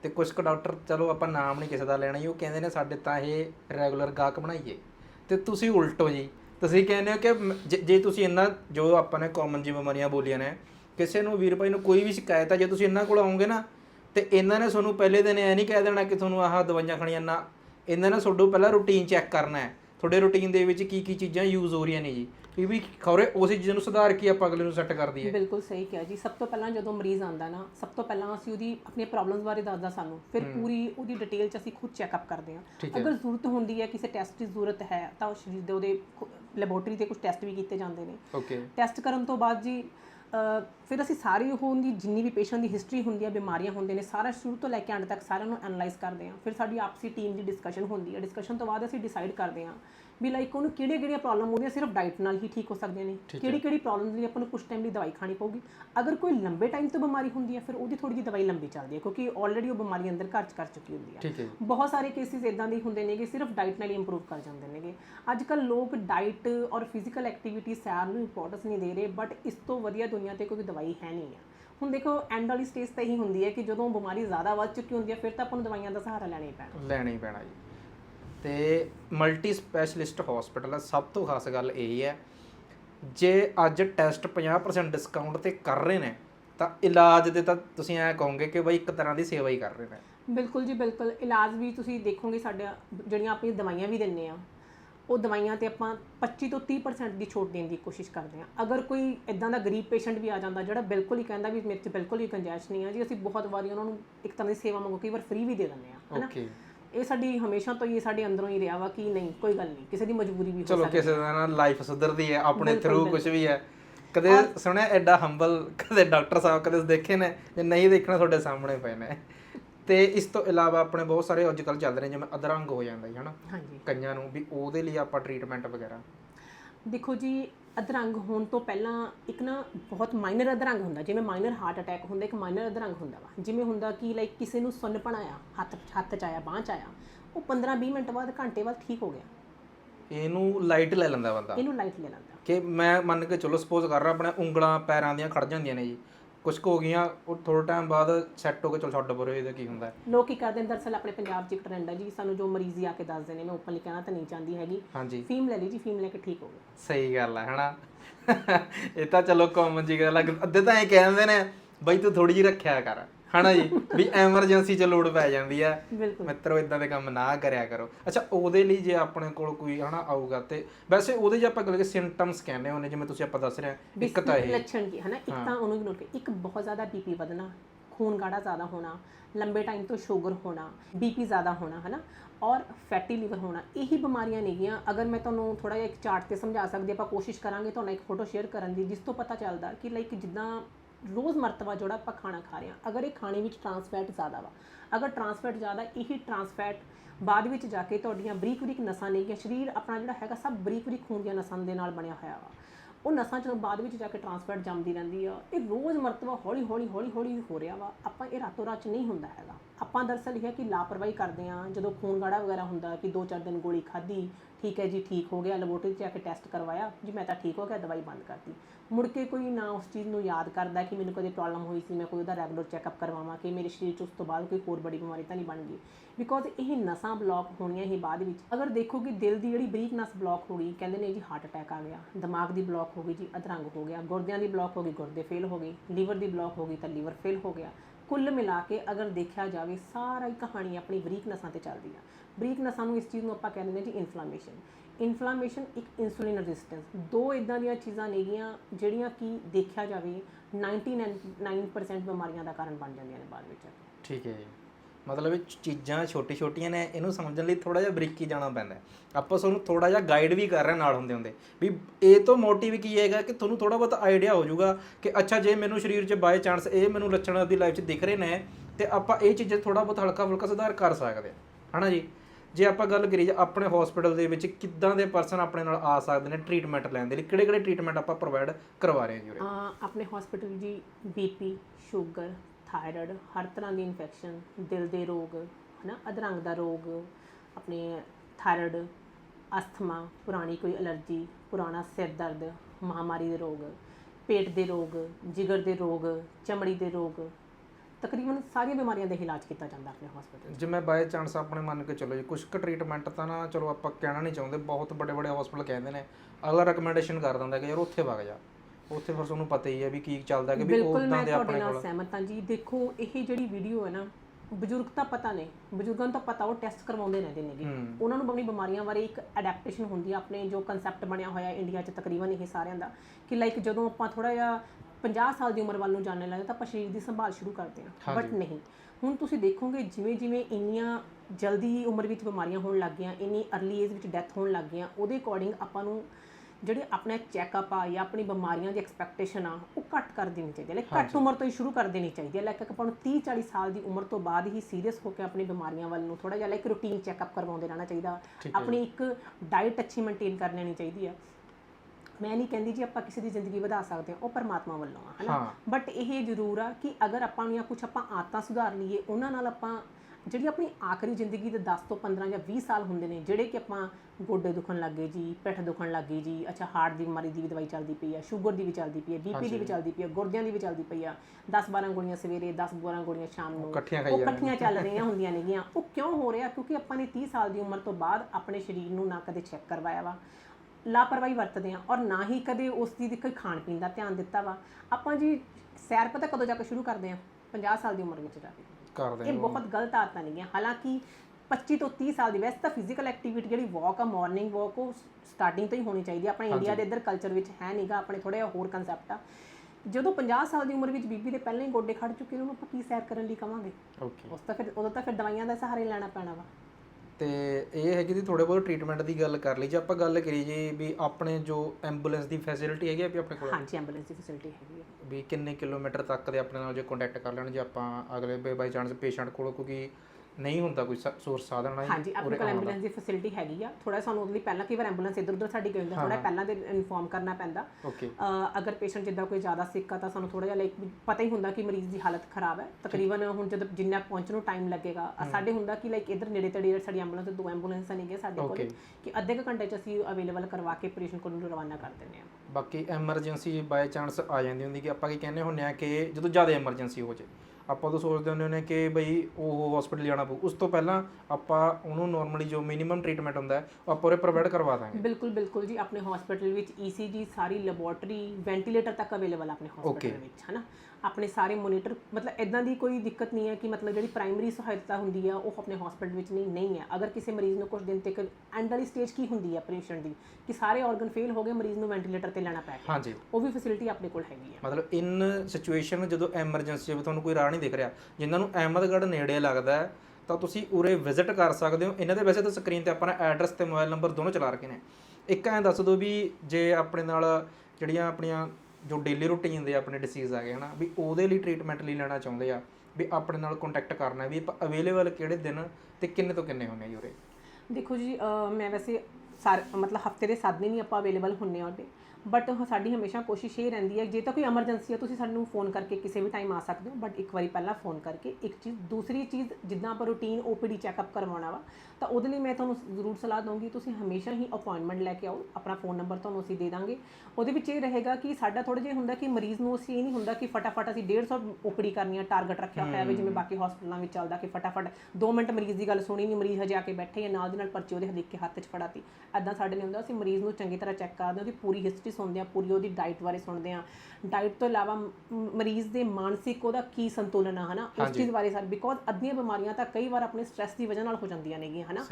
ਤੇ ਕੁਝ ਕੁ ਡਾਕਟਰ, ਚਲੋ ਆਪਾਂ ਨਾਮ ਨਹੀਂ ਕਿਸੇ ਦਾ ਲੈਣਾ ਜੀ, ਉਹ ਕਹਿੰਦੇ ਨੇ ਸਾਡੇ ਤਾਂ ਇਹ ਰੈਗੂਲਰ ਗਾਹਕ ਬਣਾਈਏ ਤੇ ਤੁਸੀਂ ਉਲਟੋ ਜੀ, ਤੁਸੀਂ ਕਹਿੰਦੇ ਹੋ ਕਿ ਮ- ਜੇ- ਤੁਸੀਂ ਇਹਨਾਂ ਜੋ ਆਪਾਂ ਨੇ ਕਾਮਨ ਜੀ ਬਿਮਾਰੀਆਂ ਬੋਲੀਆਂ ਨੇ, ਕਿਸੇ ਨੂੰ, ਵੀਰ ਭਾਈ ਨੂੰ ਕੋਈ ਵੀ ਸ਼ਿਕਾਇਤ ਆ, ਜੇ ਤੁਸੀਂ ਇਹਨਾਂ ਕੋਲ ਆਉਂਗੇ ਨਾ, ਤੇ ਇਹਨਾਂ ਨੇ ਤੁਹਾਨੂੰ ਪਹਿਲੇ ਦਿਨ ਐ ਨਹੀਂ ਕਹਿ ਦੇਣਾ ਕਿ ਤੁਹਾਨੂੰ ਆਹ ਦਵਾਈਆਂ ਖਾਣੀਆਂ ਨਾ, ਇਹਨਾਂ ਨੇ ਤੁਹਾਨੂੰ ਪਹਿਲਾਂ ਰੂਟੀਨ ਚੈੱਕ ਕਰਨਾ ਹੈ। ਤੁਹਾਡੇ ਰੂਟੀਨ ਦੇ ਵਿੱਚ ਕੀ ਕੀ ਚੀਜ਼ਾਂ ਯੂਜ਼ ਹੋ ਰਹੀਆਂ ਨੇ ਜੀ। ਇਹ ਵੀ ਖੌਰੇ ਉਸੇ ਚੀਜ਼ ਨੂੰ ਸੁਧਾਰ ਕੇ ਆਪਾਂ ਅਗਲੇ ਨੂੰ ਸੈੱਟ ਕਰ ਦਈਏ ਬਿਲਕੁਲ ਸਹੀ ਕਿਹਾ ਜੀ। ਸਭ ਤੋਂ ਪਹਿਲਾਂ ਜਦੋਂ ਮਰੀਜ਼ ਆਂਦਾ ਨਾ ਸਭ ਤੋਂ ਪਹਿਲਾਂ ਅਸੀਂ ਉਹਦੀ ਆਪਣੀਆਂ ਪ੍ਰੋਬਲਮਸ ਬਾਰੇ ਦੱਸਦਾ ਸਾਨੂੰ। ਫਿਰ ਪੂਰੀ ਉਹਦੀ ਡਿਟੇਲ ਚ ਅਸੀਂ ਖੁਦ ਚੈੱਕਅਪ ਕਰਦੇ ਹਾਂ। ਅਗਰ ਜ਼ਰੂਰਤ ਹੁੰਦੀ ਹੈ ਕਿਸੇ ਟੈਸਟ ਦੀ ਜ਼ਰੂਰਤ ਹੈ ਤਾਂ ਸਰੀਰ ਦੇ ਉਹਦੇ ਲੈਬੋਰੇਟਰੀ ਤੇ ਕੁਝ ਟੈਸਟ ਵੀ ਕੀਤੇ ਜਾਂਦੇ ਨੇ। ਓਕੇ ਟੈਸਟ ਕਰਨ ਤੋਂ ਬਾਅਦ ਜੀ ਫਿਰ ਅਸੀਂ ਸਾਰੀ ਉਹ ਦੀ ਜਿੰਨੀ ਵੀ ਪੇਸ਼ੈਂਟ ਦੀ ਹਿਸਟਰੀ ਹੁੰਦੀ ਹੈ ਬਿਮਾਰੀਆਂ ਹੁੰਦੇ ਨੇ ਸਾਰਾ ਸ਼ੁਰੂ ਤੋਂ ਲੈ ਕੇ ਅੰਤ ਤੱਕ ਸਾਰਿਆਂ ਨੂੰ ਐਨਾਲਾਈਜ਼ ਕਰਦੇ ਹਾਂ। ਫਿਰ ਸਾਡੀ ਆਪਸੀ ਟੀਮ ਦੀ ਡਿਸਕਸ਼ਨ ਹੁੰਦੀ ਹੈ। ਡਿਸਕਸ਼ਨ ਤੋਂ ਬਾਅਦ ਅਸੀਂ ਡਿਸਾਈਡ ਕਰਦੇ ਹਾਂ ਵੀ ਲਾਈਕ ਉਹਨੂੰ ਕਿਹੜੀਆਂ ਕਿਹੜੀਆਂ ਪ੍ਰੋਬਲਮ ਉਹਦੀਆਂ ਸਿਰਫ ਡਾਈਟ ਨਾਲ ਹੀ ਠੀਕ ਹੋ ਸਕਦੀਆਂ ਨੇ। ਕਿਹੜੀ ਕਿਹੜੀ ਪ੍ਰੋਬਲਮ ਲਈ ਆਪਾਂ ਨੂੰ ਕੁਝ ਟਾਈਮ ਲਈ ਦਵਾਈ ਖਾਣੀ ਪਊਗੀ। ਅਗਰ ਕੋਈ ਲੰਬੇ ਟਾਈਮ ਤੋਂ ਬਿਮਾਰੀ ਹੁੰਦੀ ਹੈ ਫਿਰ ਉਹਦੀ ਥੋੜੀ ਜਿਹੀ ਦਵਾਈ ਲੰਬੀ ਚੱਲਦੀ ਹੈ ਕਿਉਂਕਿ ਆਲਰੇਡੀ ਉਹ ਬਿਮਾਰੀ ਅੰਦਰ ਘਰ ਚ ਕਰ ਚੁੱਕੀ ਹੁੰਦੀ ਹੈ। ਹੈ ਬਹੁਤ ਸਾਰੇ ਕੇਸਿਸ ਇਦਾਂ ਦੇ ਹੁੰਦੇ ਨੇ ਕਿ ਸਿਰਫ ਡਾਈਟ ਨਾਲ ਹੀ ਇੰਪਰੂਵ ਕਰ ਜਾਂਦੇ ਨੇਗੇ। ਅੱਜ ਕੱਲ ਲੋਕ ਡਾਈਟ ਔਰ ਫਿਜ਼ੀਕਲ ਐਕਟੀਵਿਟੀ ਸੈਰ ਨੂੰ ਇੰਪੋਰਟੈਂਸ ਨਹੀਂ ਦੇ ਰਹੇ ਬਟ ਇਸ ਤੋਂ ਵਧੀਆ ਦੁਨੀਆ ਤੇ ਕੋਈ ਦਵਾਈ ਹੈ ਨਹੀਂ ਆ। ਹੁਣ ਦੇਖੋ ਐਂਡ ਵਾਲੀ ਸਟੇਜ ਤਾਂ ਇਹੀ ਹੁੰਦੀ ਹੈ ਕਿ ਜਦੋਂ ਬਿਮਾਰੀ ਜ਼ਿਆਦਾ ਵੱਧ ਚੁੱਕੀ ਹੁੰਦੀ ਹੈ ਫਿਰ ਤਾਂ ਆਪਾਂ ਨੂੰ ਦਵਾਈਆਂ ਦਾ ਸਹਾਰਾ ਲੈਣਾ ਹੀ ਪੈਣਾ। ਲੈਣਾ ਹੀ ਪੈਣਾ ਜੀ। ਤੇ ਮਲਟੀ ਸਪੈਸ਼ਲਿਸਟ ਹਸਪੀਟਲ ਹੈ ਸਭ ਤੋਂ ਖਾਸ ਗੱਲ ਇਹ ਹੈ ਜੇ ਅੱਜ ਟੈਸਟ 50% ਡਿਸਕਾਊਂਟ ਤੇ ਕਰ ਰਹੇ ਨੇ ਤਾਂ ਇਲਾਜ ਦੇ ਤਾਂ ਤੁਸੀਂ ਐ ਕਹੋਗੇ ਕਿ ਬਈ ਇੱਕ ਤਰ੍ਹਾਂ ਦੀ ਸੇਵਾ ਹੀ ਕਰ ਰਹੇ ਨੇ। ਬਿਲਕੁਲ ਜੀ ਬਿਲਕੁਲ। ਇਲਾਜ ਵੀ ਤੁਸੀਂ ਦੇਖੋਗੇ ਸਾਡੇ ਜਿਹੜੀਆਂ ਆਪਣੀ ਦਵਾਈਆਂ ਵੀ ਦਿੰਨੇ ਆ ਉਹ ਦਵਾਈਆਂ ਤੇ ਆਪਾਂ 25 ਤੋਂ 30% ਦੀ ਛੋਟ ਦੇਣ ਦੀ ਕੋਸ਼ਿਸ਼ ਕਰਦੇ ਆ। ਅਗਰ ਕੋਈ ਇਦਾਂ ਦਾ ਗਰੀਬ ਪੇਸ਼ੈਂਟ ਵੀ ਆ ਜਾਂਦਾ ਜਿਹੜਾ ਬਿਲਕੁਲ ਹੀ ਕਹਿੰਦਾ ਵੀ ਮੇਰੇ 'ਚ ਬਿਲਕੁਲ ਹੀ ਗੁੰਜਾਇਸ਼ ਨਹੀਂ ਆ ਜੀ ਅਸੀਂ ਬਹੁਤ ਵਾਰੀ ਉਹਨਾਂ ਨੂੰ ਇੱਕ ਤਰ੍ਹਾਂ ਦੀ ਸੇਵਾ ਮੰਗੋ ਕਈ ਵਾਰ ਫ੍ਰੀ ਵੀ ਦੇ ਦਿੰਦੇ ਆ ਹਨਾ ਓਕੇ ਇਹ ਸਾਡੀ ਹਮੇਸ਼ਾ ਤੋਂ ਹੀ ਇਹ ਸਾਡੇ ਅੰਦਰੋਂ ਹੀ ਰਿਹਾ ਵਾ ਕਿ ਨਹੀਂ ਕੋਈ ਗੱਲ ਨਹੀਂ ਕਿਸੇ ਦੀ ਮਜਬੂਰੀ ਵੀ ਹੋ ਚਲੋ ਸਕਦੀ ਕਿਸੇ ਦਾ ਨਾ ਲਾਈਫ ਸੁਧਰਦੀ ਹੈ ਆਪਣੇ ਥਰੂ ਕੁਝ ਵੀ ਹੈ। ਕਦੇ ਸੁਣਿਆ ਐਡਾ ਹੰਬਲ ਕਦੇ ਡਾਕਟਰ ਸਾਹਿਬ ਕਦੇ ਦੇਖੇ ਨੇ ਜੇ ਨਹੀਂ ਦੇਖਣਾ ਤੁਹਾਡੇ ਸਾਹਮਣੇ ਪਏ ਨੇ। ਤੇ ਇਸ ਤੋਂ ਇਲਾਵਾ ਆਪਣੇ ਬਹੁਤ ਸਾਰੇ ਅੱਜ ਕੱਲ੍ਹ ਚੱਲ ਰਹੇ ਜਿਵੇਂ ਅਧਰੰਗ ਹੋ ਜਾਂਦਾ ਜੀ ਹਨਾ? ਹਾਂਜੀ। ਕਈਆਂ ਨੂੰ ਵੀ ਉਹਦੇ ਲਈ ਆਪਾਂ ਟ੍ਰੀਟਮੈਂਟ ਵਗੈਰਾ। ਦੇਖੋ ਜੀ ਅਧਰੰਗ ਹੋਣ ਤੋਂ ਪਹਿਲਾਂ ਇੱਕ ਨਾ ਬਹੁਤ ਮਾਈਨਰ ਅਧਰੰਗ ਹੁੰਦਾ ਜਿਵੇਂ ਮਾਈਨਰ ਹਾਰਟ ਅਟੈਕ ਹੁੰਦਾ ਇੱਕ ਮਾਈਨਰ ਅਧਰੰਗ ਹੁੰਦਾ ਵਾ। ਜਿਵੇਂ ਹੁੰਦਾ ਕਿ ਲਾਈਕ ਕਿਸੇ ਨੂੰ ਸੁੰਨਪਣ ਆਇਆ ਹੱਥ ਹੱਥ ਚ ਆਇਆ ਬਾਂਹ ਚ ਆਇਆ ਉਹ 15 20 ਮਿੰਟ ਬਾਅਦ ਘੰਟੇ ਬਾਅਦ ਠੀਕ ਹੋ ਗਿਆ। ਇਹਨੂੰ ਲਾਈਟ ਲੈ ਲੈਂਦਾ ਬੰਦਾ। ਇਹਨੂੰ ਲਾਈਟ ਲੈ ਲੈਂਦਾ। ਕਿ ਮੈਂ ਮੰਨ ਕੇ ਚਲੋ ਸਪੋਜ਼ ਕਰ ਰਿਹਾ ਆਪਣੇ ਉਂਗਲਾਂ ਪੈਰਾਂ ਦੀਆਂ ਖੜ ਜਾਂਦੀਆਂ ਨੇ ਜੀ। ਕੁਝ ਕੁ ਹੋ ਗਈਆਂ ਉਹ ਥੋੜਾ ਟਾਈਮ ਬਾਅਦ ਸੈੱਟ ਹੋ ਕੇ ਚਲ ਛੱਡ ਪਰੇ ਇਹਦਾ ਕੀ ਹੁੰਦਾ? ਹੈ? ਲੋਕ ਕੀ ਕਰਦੇ ਨੇ? ਦਰਅਸਲ ਆਪਣੇ ਪੰਜਾਬ 'ਚ ਇੱਕ ਟ੍ਰੈਂਡ ਹੈ ਜੀ ਸਾਨੂੰ ਜੋ ਮਰੀਜ਼ ਆ ਕੇ ਦੱਸਦੇ ਨੇ ਮੈਂ ਓਪਨਲੀ ਕਹਿਣਾ ਤਾਂ ਨਹੀਂ ਚਾਹੁੰਦੀ ਹੈਗੀ। ਹਾਂਜੀ। ਫੀਮ ਲੈ ਲਈ ਜੀ ਫੀਮ ਲੈ ਕੇ ਠੀਕ ਹੋ ਗਿਆ ਸਹੀ ਗੱਲ ਹੈ ਹਨਾ? ਇਹ ਤਾਂ ਚਲੋ ਕਾਮਨ ਜੀ ਗੱਲ ਹੈ ਅੱਧੇ ਤਾਂ ਇਹ ਕਹਿੰਦੇ ਨੇ ਬਈ ਤੂੰ ਥੋੜੀ ਜਿਹੀ ਰੱਖਿਆ ਕਰ। ਹਨਾ ਜੀ? ਵੀ ਐਮਰਜੈਂਸੀ 'ਚ ਲੋੜ ਪੈ ਜਾਂਦੀ ਆ। ਮਿੱਤਰੋ ਇਦਾਂ ਦੇ ਕੰਮ ਨਾ ਕਰਿਆ ਕਰੋ। ਅੱਛਾ ਉਹਦੇ ਲਈ ਜੇ ਆਪਣੇ ਕੋਲ ਕੋਈ ਹਨਾ ਆਊਗਾ ਤੇ ਵੈਸੇ ਉਹਦੇ ਜੇ ਆਪਾਂ ਗੱਲ ਸਿੰਪਟਮਸ ਕਹਿੰਦੇ ਹੁੰਦੇ ਜਿਵੇਂ ਤੁਸੀਂ ਆਪਾਂ ਦੱਸ ਰਹੇ ਹੋ ਇੱਕ ਤਾਂ ਇਹ ਲੱਛਣ ਕੀ ਹਨਾ? ਇੱਕ ਤਾਂ ਉਹਨੂੰ ਨੋਟ ਇੱਕ ਬਹੁਤ ਜ਼ਿਆਦਾ ਬੀਪੀ ਵਧਣਾ ਖੂਨ ਗਾੜਾ ਜ਼ਿਆਦਾ ਹੋਣਾ ਲੰਬੇ ਟਾਈਮ ਤੋਂ ਸ਼ੂਗਰ ਹੋਣਾ ਬੀਪੀ ਜ਼ਿਆਦਾ ਹੋਣਾ ਹਨਾ? ਔਰ ਫੈਟੀ ਲੀਵਰ ਹੋਣਾ ਇਹੀ ਬਿਮਾਰੀਆਂ ਨੇਗੀਆਂ। ਅਗਰ ਮੈਂ ਤੁਹਾਨੂੰ ਥੋੜਾ ਜਿਹਾ ਇੱਕ ਚਾਰਟ ਤੇ ਸਮਝਾ ਸਕਦੀ ਆਪਾਂ ਕੋਸ਼ਿਸ਼ ਕਰਾਂਗੇ ਤੁਹਾਨੂੰ ਇੱਕ ਫੋਟੋ ਸ਼ੇਅਰ ਕਰਨ ਦੀ ਜਿਸ ਤੋਂ ਪਤਾ ਚੱਲਦਾ ਕਿ ਲਾਈਕ ਜਿੱਦਾਂ ਰੋਜ਼ ਮਰਤਬਾ ਜਿਹੜਾ ਆਪਾਂ ਖਾਣਾ ਖਾ ਰਹੇ ਹਾਂ, ਅਗਰ ਇਹ ਖਾਣੇ ਵਿੱਚ ਟਰਾਂਸਫੈਟ ਜ਼ਿਆਦਾ ਵਾ, ਅਗਰ ਟਰਾਂਸਫੈਟ ਜ਼ਿਆਦਾ, ਇਹੀ ਟਰਾਂਸਫੈਟ ਬਾਅਦ ਵਿੱਚ ਜਾ ਕੇ ਤੁਹਾਡੀਆਂ ਬਰੀਕ ਬਰੀਕ ਨਸਾਂ ਨੇ, ਜਾਂ ਸਰੀਰ ਆਪਣਾ ਜਿਹੜਾ ਹੈਗਾ ਸਭ ਬਰੀਕ ਬਰੀਕ ਖੂਨ ਦੀਆਂ ਨਸਾਂ ਦੇ ਨਾਲ ਬਣਿਆ ਹੋਇਆ ਵਾ, ਉਹ ਨਸਾਂ ਜਦੋਂ ਬਾਅਦ ਵਿੱਚ ਜਾ ਕੇ ਟਰਾਂਸਫਰ ਜੰਮਦੀ ਰਹਿੰਦੀ ਆ, ਇਹ ਰੋਜ਼ ਮਰਤਬਾ ਹੌਲੀ ਹੌਲੀ ਹੌਲੀ ਹੌਲੀ ਹੋ ਰਿਹਾ ਵਾ, ਆਪਾਂ ਇਹ ਰਾਤੋਂ ਰਾਤ 'ਚ ਨਹੀਂ ਹੁੰਦਾ ਹੈਗਾ। ਆਪਾਂ ਦਰਅਸਲ ਇਹ ਹੈ ਕਿ ਲਾਪਰਵਾਹੀ ਕਰਦੇ ਆ ਜਦੋਂ ਖੂਨ ਗਾੜਾ ਵਗੈਰਾ ਹੁੰਦਾ, ਕਿ 2-4 ਦਿਨ ਗੋਲੀ ਖਾਧੀ, ਠੀਕ ਹੈ ਜੀ, ਠੀਕ ਹੋ ਗਿਆ ਲੈਬੋਰਟਰੀ 'ਚ ਜਾ ਕੇ ਟੈਸਟ ਕਰਵਾਇਆ, ਜੀ ਮੈਂ ਤਾਂ ਠੀਕ ਹੋ ਗਿਆ, ਦਵਾਈ ਬੰਦ ਕਰਤੀ। ਮੁੜ ਕੇ ਕੋਈ ਨਾ ਉਸ ਚੀਜ਼ ਨੂੰ ਯਾਦ ਕਰਦਾ ਕਿ ਮੈਨੂੰ ਕਦੇ ਪ੍ਰੋਬਲਮ ਹੋਈ ਸੀ, ਮੈਂ ਕੋਈ ਉਹਦਾ ਰੈਗੂਲਰ ਚੈੱਕਅਪ ਕਰਵਾਵਾਂ ਕਿ ਮੇਰੇ ਸਰੀਰ 'ਚ ਉਸ ਤੋਂ ਬਾਅਦ ਕੋਈ ਹੋਰ ਬੜੀ ਬਿਮਾਰੀ ਤਾਂ ਨਹੀਂ ਬਣ ਗਈ। ਬਿਕੋਜ਼ ਇਹ ਨਸਾਂ ਬਲੌਕ ਹੋਣੀਆਂ ਹੀ ਬਾਅਦ ਵਿੱਚ। ਅਗਰ ਦੇਖੋ ਕਿ ਦਿਲ ਦੀ ਜਿਹੜੀ ਬਰੀਕ ਨਸ ਬਲੌਕ ਹੋ ਗਈ, ਕਹਿੰਦੇ ਨੇ ਜੀ ਹਾਰਟ ਅਟੈਕ ਆ ਗਿਆ, ਦਿਮਾਗ ਦੀ ਬਲੌਕ ਹੋ ਗਈ ਜੀ, ਅਧਰੰਗ ਹੋ ਗਿਆ, ਗੁਰਦਿਆਂ ਦੀ ਬਲੌਕ ਹੋ ਗਈ, ਗੁਰਦੇ ਫੇਲ ਹੋ ਗਏ ਲੀਵਰ ਦੀ ਬਲੌਕ ਹੋ ਗਈ ਤਾਂ ਲੀਵਰ ਫੇਲ ਹੋ ਗਿਆ। ਕੁੱਲ ਮਿਲਾ ਕੇ ਅਗਰ ਦੇਖਿਆ ਜਾਵੇ, ਸਾਰਾ ਹੀ ਕਹਾਣੀ ਆਪਣੀ ਬਰੀਕ ਨਸਾਂ ਤੇ ਚੱਲਦੀ ਆ। ਬਰੀਕ ਨਸਾਂ ਨੂੰ ਇਸ ਚੀਜ਼ ਨੂੰ ਆਪਾਂ ਕਹਿੰਦੇ ਨੇ ਜੀ ਇਨਫਲੇਮੇਸ਼ਨ ਇਨਫਲਾਮੇਸ਼ਨ ਇੱਕ ਇਨਸੂਲਿਨ ਰੈਜ਼ਿਸਟੈਂਸ। ਦੋ ਇਦਾਂ ਦੀਆਂ ਚੀਜ਼ਾਂ ਨੇਗੀਆਂ ਜਿਹੜੀਆਂ ਕਿ ਦੇਖਿਆ ਜਾਵੇ 99% ਬਿਮਾਰੀਆਂ ਦਾ ਕਾਰਨ ਬਣ ਜਾਂਦੀਆਂ ਨੇ ਬਾਅਦ ਵਿੱਚ। ਠੀਕ ਹੈ ਜੀ। ਮਤਲਬ ਇਹ ਚੀਜ਼ਾਂ ਛੋਟੀ ਛੋਟੀਆਂ ਨੇ, ਇਹਨੂੰ ਸਮਝਣ ਲਈ ਥੋੜਾ ਜਿਹਾ ਬਰੀਕੀ ਜਾਣਾ ਪੈਂਦਾ ਆਪਾਂ ਤੁਹਾਨੂੰ ਥੋੜਾ ਜਿਹਾ ਗਾਈਡ ਵੀ ਕਰ ਰਹੇ ਨਾਲ ਹੁੰਦੇ ਹੁੰਦੇ। ਵੀ ਇਹ ਤੋਂ ਮੋਟਿਵ ਕੀ ਹੈਗਾ ਕਿ ਤੁਹਾਨੂੰ ਥੋੜਾ ਬਹੁਤ ਆਈਡੀਆ ਹੋ ਜਾਊਗਾ ਕਿ ਅੱਛਾ, ਜੇ ਮੈਨੂੰ ਸਰੀਰ 'ਚ ਬਾਈ ਚਾਂਸ ਇਹ ਮੈਨੂੰ ਲੱਛਣ ਆਪਦੀ ਲਾਈਫ 'ਚ ਦਿਖ ਰਹੇ ਨੇ, ਤੇ ਆਪਾਂ ਇਹ ਚੀਜ਼ਾਂ ਥੋੜਾ ਬਹੁਤ ਹਲਕਾ ਫੁਲਕਾ ਸੁਧਾਰ ਕਰ ਸਕਦੇ ਹਾਂ। ਹਨਾ ਜੀ? ਜੇ ਆਪਾਂ ਗੱਲ ਕਰੀਏ ਜੇ ਆਪਣੇ ਹਸਪੀਟਲ ਦੇ ਵਿੱਚ ਕਿੱਦਾਂ ਦੇ ਪਰਸਨ ਆਪਣੇ ਨਾਲ ਆ ਸਕਦੇ ਨੇ ਟ੍ਰੀਟਮੈਂਟ ਲੈਣ ਦੇ ਲਈ ਕਿਹੜੇ ਕਿਹੜੇ ਟ੍ਰੀਟਮੈਂਟ ਆਪਾਂ ਪ੍ਰੋਵਾਈਡ ਕਰਵਾ ਰਹੇ ਹਾਂ ਜੀ ਉਰੇ? ਆਪਣੇ ਹਸਪੀਟਲ ਜੀ ਬੀਪੀ ਸ਼ੂਗਰ ਥਾਇਰਾਇਡ ਹਰ ਤਰ੍ਹਾਂ ਦੀ ਇਨਫੈਕਸ਼ਨ ਦਿਲ ਦੇ ਰੋਗ, ਹਨਾ, ਅਧਰੰਗ ਦਾ ਰੋਗ, ਆਪਣੇ ਥਾਇਰਾਇਡ ਅਸਥਮਾ ਪੁਰਾਣੀ ਕੋਈ ਅਲਰਜੀ ਪੁਰਾਣਾ ਸਿਰ ਦਰਦ, ਮਹਾਮਾਰੀ ਦੇ ਰੋਗ, ਪੇਟ ਦੇ ਰੋਗ, ਜਿਗਰ ਦੇ ਰੋਗ, ਚਮੜੀ ਦੇ ਰੋਗ ਤਕਰੀਬਨ ਸਾਰੀਆਂ ਬਿਮਾਰੀਆਂ ਦਾ ਇਲਾਜ ਕੀਤਾ ਜਾਂਦਾ ਆਪਣੇ ਹਸਪੀਟਲ ਜੇ ਮੈਂ ਬਾਈ ਚਾਂਸ ਆਪਣੇ ਮੰਨ ਕੇ ਚੱਲੋ ਜੀ ਕੁਝ ਕੁ ਟ੍ਰੀਟਮੈਂਟ ਤਾਂ ਨਾ ਚਲੋ ਆਪਾਂ ਕਹਿਣਾ ਨਹੀਂ ਚਾਹੁੰਦੇ ਬਹੁਤ ਵੱਡੇ ਵੱਡੇ ਹਸਪੀਟਲ ਕਹਿੰਦੇ ਨੇ। ਅਗਲਾ ਰეკਮੈਂਡੇਸ਼ਨ ਕਰ ਦਿੰਦਾ ਕਿ ਯਾਰ ਉੱਥੇ ਵਗ ਜਾ। ਉੱਥੇ ਫਿਰ ਤੁਹਾਨੂੰ ਪਤਾ ਹੀ ਹੈ ਵੀ ਕੀ ਚੱਲਦਾ ਕਿ ਵੀ ਉਦਾਂ ਦੇ ਆਪਣੇ ਕੋਲ। ਸਹਿਮਤ ਹਾਂ ਜੀ। ਦੇਖੋ ਇਹ ਜਿਹੜੀ ਵੀਡੀਓ ਹੈ ਨਾ ਬਜ਼ੁਰਗ ਤਾਂ ਪਤਾ ਨਹੀਂ ਬਜ਼ੁਰਗਾਂ ਨੂੰ ਤਾਂ ਪਤਾ ਉਹ ਟੈਸਟ ਕਰਵਾਉਂਦੇ ਰਹਿੰਦੇ ਨੇਗੇ। ਉਹਨਾਂ ਨੂੰ ਆਪਣੀ ਬਿਮਾਰੀਆਂ ਬਾਰੇ ਇੱਕ ਅਡੈਪਟੇਸ਼ਨ ਹੁੰਦੀ ਆ ਆਪਣੇ ਜੋ ਕਨਸੈਪਟ ਬਣਿਆ ਹੋਇਆ ਇੰਡੀਆ 'ਚ ਤਕਰੀਬਨ ਇਹ ਸਾਰਿਆਂ ਦਾ ਕਿ ਲਾਈਕ ਜਦੋਂ ਆਪਾਂ ਥੋੜਾ ਜਿਹਾ 50 ਸਾਲ ਦੀ ਉਮਰ ਵੱਲ ਨੂੰ ਜਾਣਨ ਲੱਗਦੇ ਤਾਂ ਆਪਾਂ ਸਰੀਰ ਦੀ ਸੰਭਾਲ ਸ਼ੁਰੂ ਕਰਦੇ ਹਾਂ ਬਟ ਨਹੀਂ। ਹੁਣ ਤੁਸੀਂ ਦੇਖੋਗੇ ਜਿਵੇਂ ਜਿਵੇਂ ਇੰਨੀਆਂ ਜਲਦੀ ਉਮਰ ਵਿੱਚ ਬਿਮਾਰੀਆਂ ਹੋਣ ਲੱਗ ਗਈਆਂ ਇੰਨੀ ਅਰਲੀ ਏਜ ਵਿੱਚ ਡੈਥ ਹੋਣ ਲੱਗ ਗਈਆਂ ਉਹਦੇ ਅਕੋਰਡਿੰਗ ਆਪਾਂ ਨੂੰ ਜਿਹੜੇ ਆਪਣਾ ਚੈੱਕਅਪ ਆ ਜਾਂ ਆਪਣੀ ਬਿਮਾਰੀਆਂ ਦੀ ਐਕਸਪੈਕਟੇਸ਼ਨ ਆ ਉਹ ਘੱਟ ਕਰ ਦੇਣੀ ਚਾਹੀਦੀ ਹੈ। ਲਾਈਕ ਘੱਟ ਉਮਰ ਤੋਂ ਹੀ ਸ਼ੁਰੂ ਕਰ ਦੇਣੀ ਚਾਹੀਦੀ ਹੈ। ਲਾਈਕ ਆਪਾਂ ਨੂੰ 30 40 ਸਾਲ ਦੀ ਉਮਰ ਤੋਂ ਬਾਅਦ ਹੀ ਸੀਰੀਅਸ ਹੋ ਕੇ ਆਪਣੀ ਬਿਮਾਰੀਆਂ ਵੱਲ ਨੂੰ ਥੋੜਾ ਜਿਹਾ ਲਾਈਕ ਰੂਟੀਨ ਚੈੱਕਅਪ ਕਰਵਾਉਂਦੇ ਰਹਿਣਾ ਚਾਹੀਦਾ। ਆਪਣੀ ਇੱਕ ਡਾਈਟ ਅੱਛੀ ਮੇਨਟੇਨ ਕਰ ਲੈਣੀ ਚਾਹੀਦੀ ਆ ਮੈਂ ਨਹੀਂ ਕਹਿੰਦੀ ਜੀ ਆਪਾਂ ਕਿਸੇ ਦੀ ਜ਼ਿੰਦਗੀ ਵਧਾ ਸਕਦੇ ਹਾਂ ਉਹ ਪਰਮਾਤਮਾ ਵੱਲੋਂ ਆ ਹਨਾ। ਬਟ ਇਹ ਜ਼ਰੂਰ ਆ ਕਿ ਅਗਰ ਆਪਾਂ ਨੂੰ ਕੁਝ ਆਪਾਂ ਆਦਤਾਂ ਸੁਧਾਰ ਲਈਏ ਉਹਨਾਂ ਨਾਲ ਆਪਾਂ ਜਿਹੜੀ ਆਪਣੀ ਆਖਰੀ ਜ਼ਿੰਦਗੀ ਦੇ 10 ਤੋਂ 15 ਜਾਂ 20 ਸਾਲ ਹੁੰਦੇ ਨੇ ਜਿਹੜੇ ਕਿ ਆਪਾਂ ਗੋਡੇ ਦੁਖਣ ਲੱਗੇ ਜੀ ਪਿੱਠ ਦੁਖਣ ਲੱਗੀ ਜੀ ਅੱਛਾ ਹਾਰਟ ਦੀ ਬਿਮਾਰੀ ਦੀ ਵੀ ਦਵਾਈ ਚੱਲਦੀ ਪਈ ਆ ਸ਼ੂਗਰ ਦੀ ਵੀ ਚੱਲਦੀ ਪਈ ਆ ਬੀਪੀ ਦੀ ਵੀ ਚੱਲਦੀ ਪਈ ਆ ਗੁਰਦਿਆਂ ਦੀ ਵੀ ਚੱਲਦੀ ਪਈ ਆ 10 12 ਗੋਲੀਆਂ ਸਵੇਰੇ 10 12 ਗੋਲੀਆਂ ਸ਼ਾਮ ਨੂੰ ਉਹ ਇਕੱਠੀਆਂ ਚੱਲ ਰਹੀਆਂ ਹੁੰਦੀਆਂ ਨੇਗੀਆਂ। ਉਹ ਕਿਉਂ ਹੋ ਰਿਹਾ? ਕਿਉਂਕਿ ਆਪਾਂ ਨੇ 30 ਸਾਲ ਦੀ ਉਮਰ ਤੋਂ ਬਾਅਦ ਆਪਣੇ ਸਰੀਰ ਨੂੰ ਨਾ ਕਦੇ ਚੈੱਕ ਕਰਵਾਇਆ ਵਾ। ਲਾਪਰਵਾਹੀ ਵਰਤਦੇ ਆ ਔਰ ਨਾ ਹੀ ਕਦੇ ਉਸ ਦੀ ਕੋਈ ਖਾਣ ਪੀਣ ਦਾ ਧਿਆਨ ਦਿੱਤਾ ਵਾ। ਆਪਾਂ ਜੀ ਸੈਰ ਪਤਾ ਕਦੋਂ ਜਾ ਕੇ ਸ਼ੁਰੂ ਕਰਦੇ ਆ 50 ਸਾਲ ਦੀ ਉਮਰ ਵਿੱਚ ਜਾ ਕੇ। ਕਰਦੇ ਇਹ ਬਹੁਤ ਗਲਤ ਆਦਤਾਂ ਨੇਗੀਆਂ। ਹਾਲਾਂਕਿ 25 ਤੋਂ 30 ਸਾਲ ਦੀ ਵੈਸੇ ਤਾਂ ਫਿਜ਼ੀਕਲ ਐਕਟੀਵਿਟੀ ਜਿਹੜੀ ਵਾਕ ਆ ਮਾਰਨਿੰਗ ਵਾਕ ਉਹ ਸਟਾਰਟਿੰਗ ਤੋਂ ਹੀ ਹੋਣੀ ਚਾਹੀਦੀ ਆ। ਆਪਣੇ ਇੰਡੀਆ ਦੇ ਇੱਧਰ ਕਲਚਰ ਵਿੱਚ ਹੈ ਨਹੀਂਗਾ ਆਪਣੇ ਥੋੜਾ ਹੋਰ ਕਨਸੈਪਟ ਆ। ਜਦੋਂ 50 ਸਾਲ ਦੀ ਉਮਰ ਵਿੱਚ ਬੀਬੀ ਦੇ ਪਹਿਲਾਂ ਹੀ ਗੋਡੇ ਖੜ ਚੁੱਕੇ ਨੇ ਉਹਨੂੰ ਆਪਾਂ ਕੀ ਸੈਰ ਕਰਨ ਲਈ ਕਵਾਂਗੇ? ਓਕੇ ਉਸ ਤਾਂ ਫਿਰ ਉਦੋਂ ਤਾਂ ਫਿਰ ਦਵਾਈਆਂ ਦਾ ਸਹਾਰਾ ਹੀ ਲੈਣਾ ਪੈਣਾ ਵਾ। ਤੇ ਇਹ ਹੈਗੀ ਦੀ ਥੋੜੇ ਬਹੁਤ ਟ੍ਰੀਟਮੈਂਟ ਦੀ ਗੱਲ ਕਰ ਲਈ। ਜੇ ਆਪਾਂ ਗੱਲ ਕਰੀਏ ਜੀ ਵੀ ਆਪਣੇ ਜੋ ਐਂਬੂਲੈਂਸ ਦੀ ਫੈਸਿਲਿਟੀ ਹੈਗੀ ਆ ਵੀ ਆਪਣੇ ਕੋਲ? ਹਾਂਜੀ ਐਂਬੂਲੈਂਸ ਦੀ ਫੈਸਿਲਿਟੀ ਹੈਗੀ ਹੈ ਵੀ ਕਿੰਨੇ ਕਿਲੋਮੀਟਰ ਤੱਕ ਦੇ ਆਪਣੇ ਨਾਲ ਜੇ ਕੰਟੈਕਟ ਕਰ ਲੈਣ ਜੇ ਆਪਾਂ ਅਗਲੇ ਬਾਈ ਚਾਂਸ ਪੇਸ਼ੈਂਟ ਕੋਲ ਕਿਉਂਕਿ ਨਹੀਂ ਹੁੰਦਾ ਕੋਈ ਸੋਰਸ ਸਾਧਨ ਨਾਲ ਹਾਂਜੀ ਆਪਣੇ ਕੋਲ ਐਂਬੂਲੈਂਸ ਦੀ। ਫੈਸਿਲਿਟੀ ਹੈਗੀ ਆ। ਥੋੜਾ ਸਾਨੂੰ ਉਹਦੇ ਲਈ ਪਹਿਲਾਂ ਕਈ ਵਾਰ ਐਂਬੂਲੈਂਸ ਇੱਧਰ ਉੱਧਰ ਸਾਡੀ ਗਈ ਹੁੰਦਾ ਥੋੜਾ ਪਹਿਲਾਂ ਦੇ ਇਨਫੋਰਮ ਕਰਨਾ ਪੈਂਦਾ। ਓਕੇ ਅਗਰ ਪੇਸ਼ੈਂਟ ਜਿੱਦਾਂ ਕੋਈ ਜ਼ਿਆਦਾ ਸਿੱਕ ਆ ਤਾਂ ਸਾਨੂੰ ਥੋੜਾ ਜਿਹਾ ਲਾਈਕ ਪਤਾ ਹੀ ਹੁੰਦਾ ਕਿ ਮਰੀਜ਼ ਦੀ ਹਾਲਤ ਖਰਾਬ ਹੈ। ਤਕਰੀਬਨ ਹੁਣ ਜਦੋਂ ਜਿੰਨਾ ਪਹੁੰਚਣ ਨੂੰ ਟਾਈਮ ਲੱਗੇਗਾ ਸਾਡੇ ਹੁੰਦਾ ਕਿ ਲਾਈਕ ਇੱਧਰ ਨੇੜੇ ਤੇੜੇ ਸਾਡੀ ਐਂਬੂਲੈਂਸ ਦੋ ਐਂਬੂਲੈਂਸਾਂ ਨੇਗੀਆਂ ਸਾਡੇ ਕੋਲ. ਕਿ ਅੱਧੇ ਕੁ ਘੰਟੇ ਚ ਅਸੀਂ ਅਵੇਲੇਬਲ ਕਰਵਾ ਕੇ ਪੇਸ਼ੈਂਟ ਕੋਲ ਨੂੰ ਰਵਾਨਾ ਕਰ ਦਿੰਦੇ ਹਾਂ। ਬਾਕੀ ਐਮਰਜੈਂਸੀ ਬਾਈ ਚਾਂਸ ਆ ਜਾਂਦੀ ਹੁੰਦੀ ਕਿ ਆਪਾਂ ਕੀ ਕਹਿੰਦੇ ਹੁੰਨੇ ਆ ਕਿ ਜਦੋਂ ਜ਼ਿਆਦਾ ਐਮਰਜੈਂਸੀ ਹੋ ਜੇ ਆਪਾਂ ਤਾਂ ਸੋਚਦੇ ਹੁੰਦੇ ਨੇ ਕਿ ਬਈ ਉਹ ਹਸਪੀਟਲ ਜਾਣਾ ਪਊ। ਉਸ ਤੋਂ ਪਹਿਲਾਂ ਆਪਾਂ ਉਹਨੂੰ ਨਾਰਮਲੀ ਜੋ ਮਿਨੀਮਮ ਟ੍ਰੀਟਮੈਂਟ ਹੁੰਦਾ ਹੈ ਉਹ ਆਪਾਂ ਉਰੇ ਪ੍ਰੋਵਾਈਡ ਕਰਵਾ ਦਾਂਗੇ। ਬਿਲਕੁਲ ਬਿਲਕੁਲ ਜੀ। ਆਪਣੇ ਹਸਪੀਟਲ ਵਿੱਚ ECG ਸਾਰੀ ਲੈਬੋਰਟਰੀ ਵੈਂਟੀਲੇਟਰ ਤੱਕ ਅਵੇਲੇਬਲ ਆਪਣੇ ਹਸਪੀਟਲ ਵਿੱਚ ਹਨਾ? ਆਪਣੇ ਸਾਰੇ ਮੋਨੀਟਰ ਮਤਲਬ ਇਦਾਂ ਦੀ ਕੋਈ ਦਿੱਕਤ ਨਹੀਂ ਹੈ ਕਿ ਮਤਲਬ ਜਿਹੜੀ ਪ੍ਰਾਇਮਰੀ ਸਹਾਇਤਾ ਹੁੰਦੀ ਆ ਉਹ ਆਪਣੇ ਹਸਪੀਟਲ ਵਿੱਚ ਨਹੀਂ ਨਹੀਂ ਹੈ। ਅਗਰ ਕਿਸੇ ਮਰੀਜ਼ ਨੂੰ ਕੁਝ ਦਿਨ ਤੱਕ ਐਂਡ ਵਾਲੀ ਸਟੇਜ ਕੀ ਹੁੰਦੀ ਹੈ ਆਪਰੇਸ਼ਨ ਦੀ? ਕਿ ਸਾਰੇ ਆਰਗਨ ਫੇਲ ਹੋ ਗਏ ਮਰੀਜ਼ ਨੂੰ ਵੈਂਟੀਲੇਟਰ ਤੇ ਲੈਣਾ ਪੈ ਗਿਆ। ਹਾਂਜੀ। ਉਹ ਵੀ ਫੈਸਿਲਿਟੀ ਆਪਣੇ ਕੋਲ ਹੈਗੀ ਹੈ ਮਤਲਬ ਇਨ ਸਿਚੁਏਸ਼ਨ ਜਦੋਂ ਐਮਰਜੈਂਸੀ ਹੋਵੇ ਤੁਹਾਨੂੰ ਕੋਈ ਰਾਹ ਨਹੀਂ ਦਿਖ ਰਿਹਾ ਜਿਨ੍ਹਾਂ ਨੂੰ ਅਹਿਮਦਗੜ੍ਹ ਨੇੜੇ ਲੱਗਦਾ ਹੈ ਤਾਂ ਤੁਸੀਂ ਉਰੇ ਵਿਜ਼ਿਟ ਕਰ ਸਕਦੇ ਹੋ। ਇਹਨਾਂ ਦੇ ਵੈਸੇ ਤਾਂ ਸਕਰੀਨ ਤੇ ਆਪਾਂ ਨੇ ਐਡਰੈਸ ਤੇ ਮੋਬਾਈਲ ਨੰਬਰ ਦੋਨੋਂ ਚਲਾ ਰੱਖੇ ਨੇ। ਇੱਕ ਐਂ ਦੱਸ ਦਿਓ ਵੀ ਜੇ ਆਪਣੇ ਨਾਲ ਜਿਹੜੀਆਂ ਆਪਣੀਆਂ ਜੋ ਡੇਲੀ ਰੂਟੀਨ ਦੇ ਆਪਣੇ ਡਿਸੀਜ਼ ਆ ਗਏ ਹਨਾ, ਵੀ ਉਹਦੇ ਲਈ ਟ੍ਰੀਟਮੈਂਟ ਲਈ ਲੈਣਾ ਚਾਹੁੰਦੇ ਆ, ਵੀ ਆਪਣੇ ਨਾਲ ਕੰਟੈਕਟ ਕਰਨਾ, ਵੀ ਆਪਾਂ ਅਵੇਲੇਬਲ ਕਿਹੜੇ ਦਿਨ ਤੇ ਕਿੰਨੇ ਤੋਂ ਕਿੰਨੇ ਹੁੰਨੇ ਆ ਜੀ ਉਰੇ? ਦੇਖੋ ਜੀ ਮੈਂ ਵੈਸੇ ਸਾਰ, ਮਤਲਬ ਹਫ਼ਤੇ ਦੇ 7 ਦਿਨ ਹੀ ਆਪਾਂ ਅਵੇਲੇਬਲ ਹੁੰਨੇ ਆ ਉਹਦੇ। ਬਟ ਸਾਡੀ ਹਮੇਸ਼ਾ ਕੋਸ਼ਿਸ਼ ਇਹ ਰਹਿੰਦੀ ਹੈ ਜੇ ਤਾਂ ਕੋਈ ਐਮਰਜੈਂਸੀ ਹੈ ਤੁਸੀਂ ਸਾਨੂੰ ਫੋਨ ਕਰਕੇ ਕਿਸੇ ਵੀ ਟਾਈਮ ਆ ਸਕਦੇ ਹੋ ਬਟ ਇੱਕ ਵਾਰੀ ਪਹਿਲਾਂ ਫੋਨ ਕਰਕੇ ਇੱਕ ਚੀਜ਼ ਦੂਸਰੀ ਚੀਜ਼ ਜਿੱਦਾਂ ਆਪਾਂ ਰੂਟੀਨ ਓਪੀਡੀ ਚੈੱਕਅਪ ਕਰਵਾਉਣਾ ਵਾ ਤਾਂ ਉਹਦੇ ਲਈ ਮੈਂ ਤੁਹਾਨੂੰ ਜ਼ਰੂਰ ਸਲਾਹ ਦਊਂਗੀ ਤੁਸੀਂ ਹਮੇਸ਼ਾ ਹੀ ਅਪਾਇੰਟਮੈਂਟ ਲੈ ਕੇ ਆਓ ਆਪਣਾ ਫੋਨ ਨੰਬਰ ਤੁਹਾਨੂੰ ਅਸੀਂ ਦੇ ਦਾਂਗੇ। ਉਹਦੇ ਵਿੱਚ ਇਹ ਰਹੇਗਾ ਕਿ ਸਾਡਾ ਥੋੜਾ ਜਿਹਾ ਹੁੰਦਾ ਕਿ ਮਰੀਜ਼ ਨੂੰ ਅਸੀਂ ਇਹ ਨਹੀਂ ਹੁੰਦਾ ਕਿ ਫਟਾਫਟ ਅਸੀਂ 150 ਓਪੀਡੀ ਕਰਨੀ ਆ ਟਾਰਗੇਟ ਰੱਖਿਆ ਹੋਇਆ ਹੈ। ਜਿਵੇਂ ਬਾਕੀ ਹਸਪਤਾਲਾਂ ਵਿੱਚ ਚੱਲਦਾ ਕਿ ਫਟਾਫਟ 2 ਮਿੰਟ ਮਰੀਜ਼ ਦੀ ਗੱਲ ਸੁਣੀ ਨਹੀਂ ਮਰੀਜ਼ ਹਜੇ ਆ ਕੇ ਬੈਠੇ ਆ ਨਾਲ ਦੀ ਨਾਲ ਪਰਚੀ ਉਹਦੇ ਦੇਖ ਕੇ ਹੱਥ 'ਚ ਫੜਾਤੀ। ਐਦਾਂ ਸਾਡੇ ਨਹੀਂ ਹੁੰਦਾ ਅਸੀਂ ਮਰੀਜ਼ ਨੂੰ ਚੰਗੀ ਤਰ੍ਹਾਂ ਚੈੱਕ ਕਰਦੇ ਹਾਂ ਉਹਦੀ ਪੂਰੀ ਹਿਸਟਰੀ ਸੁਣਦੇ ਹਾਂ ਪੂਰੀ ਉਹਦੀ ਡਾਈਟ ਬਾਰੇ ਸੁਣਦੇ ਹਾਂ। ਡਾਈਟ ਤੋਂ ਇਲਾਵਾ ਮਰੀਜ਼ ਦੇ ਮਾਨਸਿਕ ਉਹਦਾ ਕੀ ਸੰਤੁਲਨ ਆ ਹਨਾ? ਉਸ ਚੀਜ਼ ਬਾਰੇ ਸਰ ਬਿਕੋਜ਼ ਅੱਧੀਆਂ ਬਿਮਾਰੀਆਂ ਤਾਂ ਕਈ ਵਾਰ ਆਪਣੇ ਸਟ੍ਰੈਸ ਦੀ ਵਜ੍ਹਾ ਨਾਲ ਹੋ ਜਾਂਦੀਆਂ ਨੇਗੀਆਂ ਹਨਾ?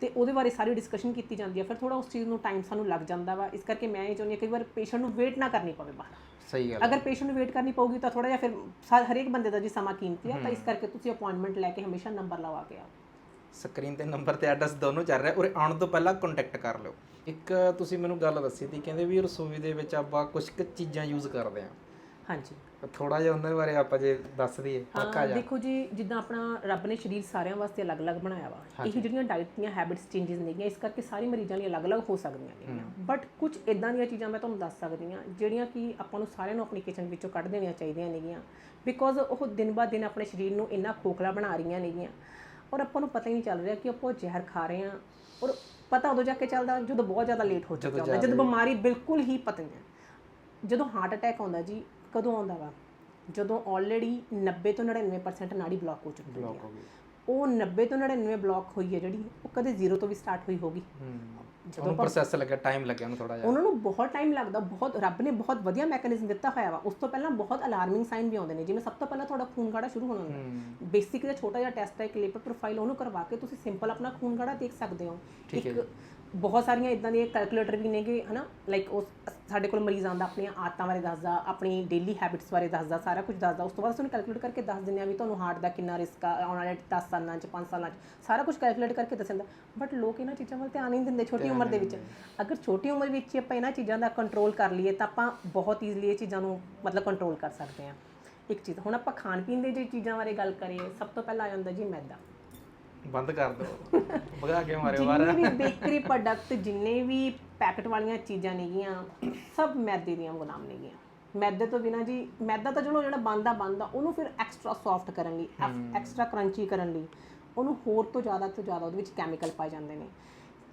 ਤੇ ਉਹਦੇ ਬਾਰੇ ਸਾਰੀ ਡਿਸਕਸ਼ਨ ਕੀਤੀ ਜਾਂਦੀ ਹੈ। ਫਿਰ ਥੋੜਾ ਉਸ ਚੀਜ਼ ਨੂੰ ਟਾਈਮ ਸਾਨੂੰ ਲੱਗ ਜਾਂਦਾ ਵਾ। ਇਸ ਕਰਕੇ ਮੈਂ ਇਹ ਚਾਹੁੰਦੀ ਹਾਂ ਕਈ ਵਾਰ ਪੇਸ਼ੈਂਟ ਨੂੰ ਵੇਟ ਨਾ ਕਰਨੀ ਪਵੇ ਬਾਹਰ। ਸਹੀ ਗੱਲ ਅਗਰ ਪੇਸ਼ੈਂਟ ਨੂੰ ਵੇਟ ਕਰਨੀ ਪਊਗੀ ਤਾਂ ਥੋੜਾ ਜਿਹਾ ਫਿਰ ਹਰੇਕ ਬੰਦੇ ਦਾ ਜੀ ਸਮਾਂ ਕੀਮਤੀ ਆ ਤਾਂ ਇਸ ਕਰਕੇ ਤੁਸੀਂ ਅਪਾਇੰਟਮੈਂਟ ਲੈ ਕੇ ਹਮੇਸ਼ਾ ਨੰਬਰ ਲਵਾ ਕੇ ਆਓ। ਸਕਰੀਨ ਤੇ ਨੰਬਰ ਤੇ ਐਡਰੈਸ ਦੋਨੋਂ ਚੱਲ ਰਿਹਾ। ਉਰੇ ਆਉਣ ਤੋਂ ਪਹਿਲਾਂ ਕੰਟੈਕਟ ਕਰ ਲਿਓ। ਇੱਕ ਤੁਸੀਂ ਮੈਨੂੰ ਗੱਲ ਦੱਸੀ ਸੀ ਕਹਿੰਦੇ ਵੀ ਰਸੋਈ ਦੇ ਵਿੱਚ ਆਪਾਂ ਕੁਝ ਕੁ ਚੀਜ਼ਾਂ ਯੂਜ਼ ਕਰਦੇ ਆ ਹਾਂਜੀ। ਥੋੜਾ ਜਿਹਾ ਉਹਨਾਂ ਬਾਰੇ ਆਪਾਂ ਜੇ ਦੱਸ ਦਈਏ ਜਿਹਾ। ਦੇਖੋ ਜੀ ਜਿੱਦਾਂ ਆਪਣਾ ਰੱਬ ਨੇ ਸਰੀਰ ਸਾਰਿਆਂ ਵਾਸਤੇ ਅਲੱਗ-ਅਲੱਗ ਬਣਾਇਆ ਵਾ। ਇਹ ਜਿਹੜੀਆਂ ਡਾਈਟ ਦੀਆਂ ਹੈਬਿਟਸ ਚੇਂਜਸ ਨੇਗੀਆਂ ਇਸ ਕਰਕੇ ਸਾਰੇ ਮਰੀਜ਼ਾਂ ਲਈ ਅਲੱਗ-ਅਲੱਗ ਹੋ ਸਕਦੀਆਂ ਨੇਗੀਆਂ ਬਟ ਕੁਝ ਇਦਾਂ ਦੀਆਂ ਚੀਜ਼ਾਂ ਮੈਂ ਤੁਹਾਨੂੰ ਦੱਸ ਸਕਦੀ ਹਾਂ ਜਿਹੜੀਆਂ ਕਿ ਆਪਾਂ ਨੂੰ ਸਾਰਿਆਂ ਨੂੰ ਆਪਣੀ ਕਿਚਨ ਵਿੱਚੋਂ ਕੱਢ ਦੇਣੀਆਂ ਚਾਹੀਦੀਆਂ ਨੇਗੀਆਂ ਬਿਕੋਜ਼ ਉਹ ਦਿਨ ਬਾਅਦ ਦਿਨ ਆਪਣੇ ਸਰੀਰ ਨੂੰ ਇੰਨਾ ਖੋਖਲਾ ਬਣਾ ਰਹੀਆਂ ਨੇਗੀਆਂ ਔਰ ਆਪਾਂ ਨੂੰ ਪਤਾ ਹੀ ਨਹੀਂ ਚੱਲ ਰਿਹਾ ਕਿ ਆਪਾਂ ਉਹ ਜ਼ਹਿਰ ਖਾ ਰਹੇ ਹਾਂ। ਔਰ ਪਤਾ ਉਦੋਂ ਜਾ ਕੇ ਚੱਲਦਾ ਜਦੋਂ ਬਹੁਤ ਜ਼ਿਆਦਾ ਲੇਟ ਹੋ ਚੁੱਕਾ ਹੁੰਦਾ ਜਦੋਂ ਬਿਮਾਰੀ ਬਿਲਕੁਲ ਹੀ ਪਤਾ ਨਹੀਂ ਹੈ। ਜਦੋਂ ਹਾਰਟ ਅਟੈਕ ਆਉਂਦਾ ਜੀ ਕਦੋਂ ਆਉਂਦਾ ਵਾ? ਜਦੋਂ ਆਲਰੇਡੀ 90 ਤੋਂ 99% ਨਾੜੀ ਬਲੌਕ ਹੋ ਚੁੱਕੀ ਹੈ। ਹੋ ਉਹ 90 ਤੋਂ 99 ਬਲੌਕ ਹੋਈ ਹੈ ਜਿਹੜੀ ਉਹ ਕਦੇ ਜ਼ੀਰੋ ਤੋਂ ਵੀ ਸਟਾਰਟ ਹੋਈ ਹੋਗੀ ਜਦੋਂ ਪ੍ਰੋਸੈਸ ਲੱਗਾ ਟਾਈਮ ਲੱਗਿਆ ਉਹਨੂੰ ਥੋੜਾ ਜਿਹਾ। ਉਹਨਾਂ ਨੂੰ ਬਹੁਤ ਟਾਈਮ ਲੱਗਦਾ ਬਹੁਤ ਰੱਬ ਨੇ ਬਹੁਤ ਵਧੀਆ ਮੈਕੈਨਿਜ਼ਮ ਦਿੱਤਾ ਹੋਇਆ ਵਾ। ਉਸ ਤੋਂ ਪਹਿਲਾਂ ਬਹੁਤ ਅਲਾਰਮਿੰਗ ਸਾਈਨ ਵੀ ਆਉਂਦੇ ਨੇ ਜਿਵੇਂ ਸਭ ਤੋਂ ਪਹਿਲਾਂ ਤੁਹਾਡਾ ਖੂਨ ਗਾੜਾ ਸ਼ੁਰੂ ਹੋਣਾ ਹੁੰਦਾ। ਬੇਸਿਕ ਜਿਹਾ ਛੋਟਾ ਜਿਹਾ ਟੈਸਟ ਹੈ ਇੱਕ ਲਿਪਿਡ ਪ੍ਰੋਫਾਈਲ ਉਹਨੂੰ ਕਰਵਾ ਕੇ ਤੁਸੀਂ ਸਿੰਪਲ ਆਪਣਾ ਖੂਨ ਗਾੜਾ ਦੇਖ ਸਕਦੇ ਹੋ। ਇੱਕ ਬਹੁਤ ਸਾਰੀਆਂ ਇਦਾਂ ਦੀਆਂ ਕੈਲਕੂਲੇਟਰ ਵੀ ਨੇਗੇ ਹਨਾ ਲਾਈਕ ਉਸ ਸਾਡੇ ਕੋਲ ਮਰੀਜ਼ ਆਂਦਾ ਆਪਣੀਆਂ ਆਦਤਾਂ ਬਾਰੇ ਦੱਸਦਾ ਆਪਣੀ ਡੇਲੀ ਹੈਬਿਟਸ ਬਾਰੇ ਦੱਸਦਾ ਸਾਰਾ ਕੁਝ ਦੱਸਦਾ। ਉਸ ਤੋਂ ਬਾਅਦ ਉਹਨੂੰ ਕੈਲਕੂਲੇਟ ਕਰਕੇ ਦੱਸ ਦਿੰਦੇ ਆ ਵੀ ਤੁਹਾਨੂੰ ਹਾਰਟ ਦਾ ਕਿੰਨਾ ਰਿਸਕ ਆ ਆਉਣ ਵਾਲੇ 10 ਸਾਲਾਂ 'ਚ 5 ਸਾਲਾਂ 'ਚ ਸਾਰਾ ਕੁਝ ਕੈਲਕੂਲੇਟ ਕਰਕੇ ਦੱਸਦਾ ਬਟ ਲੋਕ ਇਹਨਾਂ ਚੀਜ਼ਾਂ ਵੱਲ ਧਿਆਨ ਨਹੀਂ ਦਿੰਦੇ ਛੋਟੀ ਉਮਰ ਦੇ ਵਿੱਚ। ਅਗਰ ਛੋਟੀ ਉਮਰ ਵਿੱਚ ਹੀ ਆਪਾਂ ਇਹਨਾਂ ਚੀਜ਼ਾਂ ਦਾ ਕੰਟਰੋਲ ਕਰ ਲਈਏ ਤਾਂ ਆਪਾਂ ਬਹੁਤ ਈਜ਼ੀਲੀ ਇਹ ਚੀਜ਼ਾਂ ਨੂੰ ਮਤਲਬ ਕੰਟਰੋਲ ਕਰ ਸਕਦੇ ਹਾਂ। ਇੱਕ ਚੀਜ਼ ਹੁਣ ਆਪਾਂ ਖਾਣ ਪੀਣ ਦੇ ਜੇ ਚੀਜ਼ਾਂ ਬਾਰੇ ਗੱਲ ਕਰੀਏ ਸਭ ਤੋਂ ਪਹਿਲਾਂ ਆ ਜਾਂਦਾ ਜੀ ਮੈਦਾ। ਬੰਦ ਕਰ ਦਿਓ। ਭਗਾ ਕੇ ਮਾਰਿਓ ਬਾਹਰ। ਜਿੰਨੇ ਵੀ ਬੇਕਰੀ ਪ੍ਰੋਡਕਟ ਜਿੰਨੇ ਵੀ ਪੈਕਟ ਵਾਲੀਆਂ ਚੀਜ਼ਾਂ ਨੇਗੀਆਂ ਸਭ ਮੈਦੇ ਦੀਆਂ ਗੁਲਾਮ ਨੇਗੀਆਂ। ਮੈਦੇ ਤੋਂ ਬਿਨਾ ਜੀ ਮੈਦਾ ਤਾਂ ਚਲੋ ਜਿਹੜਾ ਬੰਦਾ ਬੰਦਾ ਉਹਨੂੰ ਫਿਰ ਐਕਸਟਰਾ ਸੌਫਟ ਕਰਨ ਲਈ ਐਕਸਟਰਾ ਕਰੰਚੀ ਕਰਨ ਲਈ ਉਹਨੂੰ ਹੋਰ ਤੋਂ ਜ਼ਿਆਦਾ ਤੋਂ ਜ਼ਿਆਦਾ ਉਹਦੇ ਵਿੱਚ ਕੈਮੀਕਲ ਪਾਏ ਜਾਂਦੇ ਨੇ।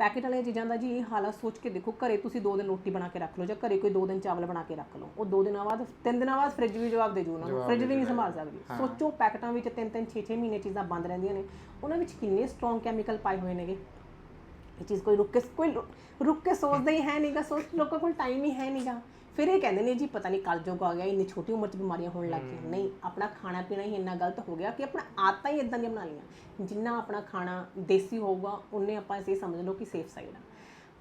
ਪੈਕੇਟ ਵਾਲੀਆਂ ਚੀਜ਼ਾਂ ਦਾ ਜੀ ਇਹ ਹਾਲਤ ਸੋਚ ਕੇ ਦੇਖੋ ਘਰੇ ਤੁਸੀਂ 2 ਦਿਨ ਰੋਟੀ ਬਣਾ ਕੇ ਰੱਖ ਲਓ ਜਾਂ ਘਰੇ ਕੋਈ 2 ਦਿਨ ਚਾਵਲ ਬਣਾ ਕੇ ਰੱਖ ਲਓ। ਉਹ 2 ਦਿਨਾਂ ਬਾਅਦ 3 ਦਿਨਾਂ ਬਾਅਦ ਫ੍ਰਿਜ ਵੀ ਜਵਾਬ ਦੇ ਜੂ ਉਹਨਾਂ ਨੂੰ ਫ੍ਰਿਜ ਵੀ ਨਹੀਂ ਸੰਭਾਲ ਸਕਦੀ। ਸੋਚੋ ਪੈਕਟਾਂ ਵਿੱਚ 3 3 6 6 ਮਹੀਨੇ ਚੀਜ਼ਾਂ ਬੰਦ ਰਹਿੰਦੀਆਂ ਨੇ। ਉਹਨਾਂ ਵਿੱਚ ਕਿੰਨੇ ਸਟਰੋਂਗ ਕੈਮੀਕਲ ਪਾਏ ਹੋਏ ਨੇਗੇ। ਇਹ ਚੀਜ਼ ਕੋਈ ਰੁੱਕ ਕੇ ਕੋਈ ਰੁੱਕ ਕੇ ਸੋਚਦਾ ਹੀ ਹੈ ਨਹੀਂਗਾ ਸੋਚ ਲੋਕਾਂ ਕੋਲ ਟਾਈਮ ਹੀ ਹੈ ਨਹੀਂਗਾ ਫਿਰ ਇਹ ਕਹਿੰਦੇ ਨੇ ਜੀ ਪਤਾ ਨਹੀਂ ਕੱਲ ਜੋਗ ਆ ਗਿਆ ਇੰਨੀ ਛੋਟੀ ਉਮਰ 'ਚ ਬਿਮਾਰੀਆਂ ਹੋਣ ਲੱਗ ਗਈਆਂ। ਨਹੀਂ ਆਪਣਾ ਖਾਣਾ ਪੀਣਾ ਹੀ ਇੰਨਾ ਗਲਤ ਹੋ ਗਿਆ ਕਿ ਆਪਣਾ ਆਦਤਾਂ ਹੀ ਇਦਾਂ ਦੀਆਂ ਬਣਾ ਲਈਆਂ। ਜਿੰਨਾ ਆਪਣਾ ਖਾਣਾ ਦੇਸੀ ਹੋਊਗਾ ਉਹਨੇ ਆਪਾਂ ਇਸੇ ਸਮਝ ਲਓ ਕਿ ਸੇਫ ਸਾਈਡ ਆ।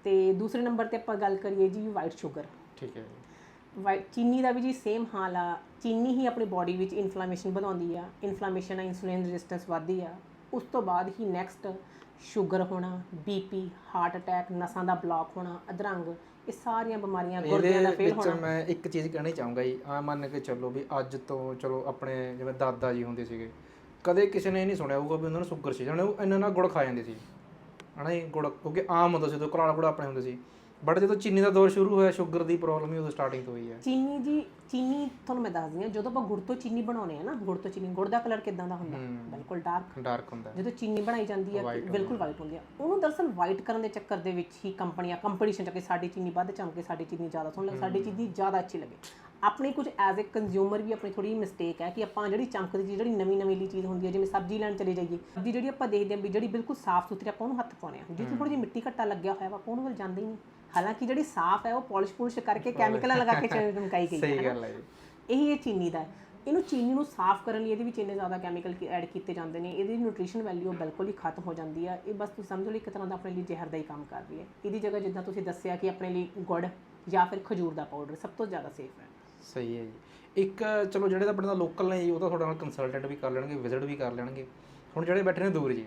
ਤੇ ਦੂਸਰੇ ਨੰਬਰ ਤੇ ਆਪਾਂ ਗੱਲ ਕਰੀਏ ਜੀ ਵਾਈਟ ਸ਼ੂਗਰ ਠੀਕ ਹੈ ਵਾਈਟ ਚੀਨੀ ਦਾ ਵੀ ਜੀ ਸੇਮ ਹਾਲ ਆ। ਚੀਨੀ ਹੀ ਆਪਣੀ ਬਾਡੀ ਵਿੱਚ ਇਨਫਲੇਮੇਸ਼ਨ ਵਧਾਉਂਦੀ ਆ ਇਨਫਲੇਮੇਸ਼ਨ ਆ ਇਨਸੂਲਿਨ ਰੈਜ਼ਿਸਟੈਂਸ ਵੱਧਦੀ ਆ। ਉਸ ਤੋਂ ਬਾਅਦ ਹੀ ਨੈਕਸਟ ਸ਼ੂਗਰ ਹੋਣਾ ਬੀਪੀ ਹਾਰਟ ਅਟੈਕ ਨਸਾਂ ਦਾ ਬਲੌਕ ਹੋਣਾ ਅਧਰੰਗ। ਇਹ ਸਾਰੀਆਂ ਬਿਮਾਰੀਆਂ ਗੁਰਦਿਆਂ ਦਾ ਫੇਲ ਵਿੱਚ ਹੋਣਾ। ਮੈਂ ਇੱਕ ਚੀਜ਼ ਕਹਿਣੀ ਚਾਹੂੰਗਾ ਜੀ ਆ ਮੰਨ ਕੇ ਚੱਲੋ ਵੀ ਅੱਜ ਤੋਂ ਚਲੋ ਆਪਣੇ ਜਿਵੇਂ ਦਾਦਾ ਜੀ ਹੁੰਦੇ ਸੀਗੇ ਕਦੇ ਕਿਸੇ ਨੇ ਇਹ ਨਹੀਂ ਸੁਣਿਆ ਹੋਊਗਾ ਵੀ ਉਹਨਾਂ ਨੂੰ ਸ਼ੂਗਰ ਸੀ ਜਾਣੇ ਉਹ ਇੰਨਾ ਨਾਲ ਗੁੜ ਖਾ ਜਾਂਦੇ ਸੀ। ਹਨਾ ਜੀ ਗੁੜ ਕਿਉਂਕਿ ਆਮ ਹੁੰਦਾ ਸੀ ਉਦੋਂ ਘਰਾਲ ਗੁੜ ਆਪਣੇ ਹੁੰਦੇ ਸੀ। ਬਟ ਜਦੋਂ ਚੀਨੀ ਦਾ ਦੌਰ ਸ਼ੁਰੂ ਹੋਇਆ ਸ਼ੂਗਰ ਦੀ ਪ੍ਰੋਬਲਮ ਹੀ ਉਦੋਂ ਸਟਾਰਟਿੰਗ ਤੋਂ ਹੋਈ ਹੈ। ਚੀਨੀ ਜੀ ਚੀਨੀ ਤੁਹਾਨੂੰ ਮੈਂ ਦੱਸਦੀ ਹਾਂ ਜਦੋਂ ਆਪਾਂ ਗੁੜ ਤੋਂ ਚੀਨੀ ਬਣਾਉਨੇ ਆ ਨਾ ਗੁੜ ਤੋਂ ਚੀਨੀ ਗੁੜ ਦਾ ਕਲਰ ਕਿਦਾਂ ਦਾ ਹੁੰਦਾ? ਬਿਲਕੁਲ ਡਾਰਕ ਡਾਰਕ ਹੁੰਦਾ। ਜਦੋਂ ਚੀਨੀ ਬਣਾਈ ਜਾਂਦੀ ਹੈ ਬਿਲਕੁਲ ਵਾਈਟ ਹੁੰਦੀ ਹੈ। ਉਹਨੂੰ ਦਰਅਸਲ ਵਾਈਟ ਕਰਨ ਦੇ ਚੱਕਰ ਦੇ ਵਿੱਚ ਹੀ ਕੰਪਨੀਆਂ ਕੰਪੀਟੀਸ਼ਨ ਚ ਕਿ ਸਾਡੀ ਚੀਨੀ ਵੱਧ ਚਮਕੇ ਸਾਡੀ ਚੀਨੀ ਜ਼ਿਆਦਾ ਸੋਹਣੀ ਲੱਗੇ ਸਾਡੀ ਚੀਨੀ ਜ਼ਿਆਦਾ ਅੱਛੀ ਲੱਗੇ। ਆਪਣੀ ਕੁਝ ਐਜ਼ ਅ ਕੰਜ਼ਿਊਮਰ ਵੀ ਆਪਣੀ ਥੋੜੀ ਮਿਸਟੇਕ ਹੈ ਕਿ ਆਪਾਂ ਜਿਹੜੀ ਚਮਕਦੀ ਚੀਜ਼ ਜਿਹੜੀ ਨਵੀਂ ਨਵੀਂ ਲਈ ਚੀਜ਼ ਹੁੰਦੀ ਹੈ ਜਿਵੇਂ ਸਬਜ਼ੀ ਲੈਣ ਚਲੇ ਜਾਈਏ ਸਬਜ਼ੀ ਜਿਹੜੀ ਆਪਾਂ ਦੇਖਦੇ ਹਾਂ ਵੀ ਜਿਹੜੀ ਬਿਲਕੁਲ ਸਾਫ਼ ਸੁਥਰੀ ਆਪਾਂ ਉਹਨੂੰ ਹੱਥ ਪਾਉਂਦੇ ਹਾਂ। ਜਿੱਥੇ ਥੋੜੀ ਜਿਹੀ ਮਿੱਟੀ ਘੱਟਾ ਲੱਗਿਆ ਹੋਇਆ ਵਾ ਆਪਾਂ ਉਹਨੂੰ ਵੱਲ ਜਾਂਦੇ ਹੀ ਨਹੀਂ। ਹਾਲਾਂਕਿ ਜਿਹੜੀ ਸਾਫ਼ ਹੈ ਉਹ ਪਾਲਿਸ਼ ਪੁਲਿਸ਼ ਕਰਕੇ ਕੈਮੀਕਲਾਂ ਲਗਾ ਕੇ ਚਮਕਾਈ ਗਈ ਹੈ ਸਹੀ ਗੱਲ ਹੈ ਇਹੀ ਇਹ ਚੀਨੀ ਦਾ ਹੈ। ਇਹਨੂੰ ਚੀਨੀ ਨੂੰ ਸਾਫ਼ ਕਰਨ ਲਈ ਇਹਦੇ ਵਿੱਚ ਇੰਨੇ ਜ਼ਿਆਦਾ ਕੈਮੀਕਲ ਐਡ ਕੀਤੇ ਜਾਂਦੇ ਨੇ। ਇਹਦੀ ਨਿਊਟ੍ਰੀਸ਼ਨ ਵੈਲਿਊ ਬਿਲਕੁਲ ਹੀ ਖਤਮ ਹੋ ਜਾਂਦੀ ਆ। ਇਹ ਬਸ ਤੁਸੀਂ ਸਮਝ ਲਓ ਇੱਕ ਤਰ੍ਹਾਂ ਦਾ ਆਪਣੇ ਲਈ ਜ਼ਹਿਰ ਦਾ ਹੀ ਕੰਮ ਕਰ ਰਹੀ ਹੈ। ਇਹਦੀ ਜਗ੍ਹਾ ਜਿੱਦਾਂ ਤੁਸੀਂ ਦੱਸਿਆ ਕਿ ਆਪਣੇ ਲਈ ਗੁੜ ਜਾਂ ਫਿਰ ਖਜੂਰ ਦਾ ਪਾਊਡਰ ਸਭ ਤੋਂ ਜ਼ਿਆਦਾ ਸੇਫ ਹੈ। ਸਹੀ ਹੈ ਜੀ। ਇੱਕ ਚਲੋ ਜਿਹੜੇ ਤਾਂ ਆਪਣੇ ਨਾਲ ਲੋਕਲ ਨੇ ਜੀ ਉਹ ਤਾਂ ਤੁਹਾਡੇ ਨਾਲ ਕੰਸਲਟੈਂਟ ਵੀ ਕਰ ਲੈਣਗੇ ਵਿਜ਼ਿਟ ਵੀ ਕਰ ਲੈਣਗੇ। ਹੁਣ ਜਿਹੜੇ ਬੈਠੇ ਨੇ ਦੂਰ ਜੀ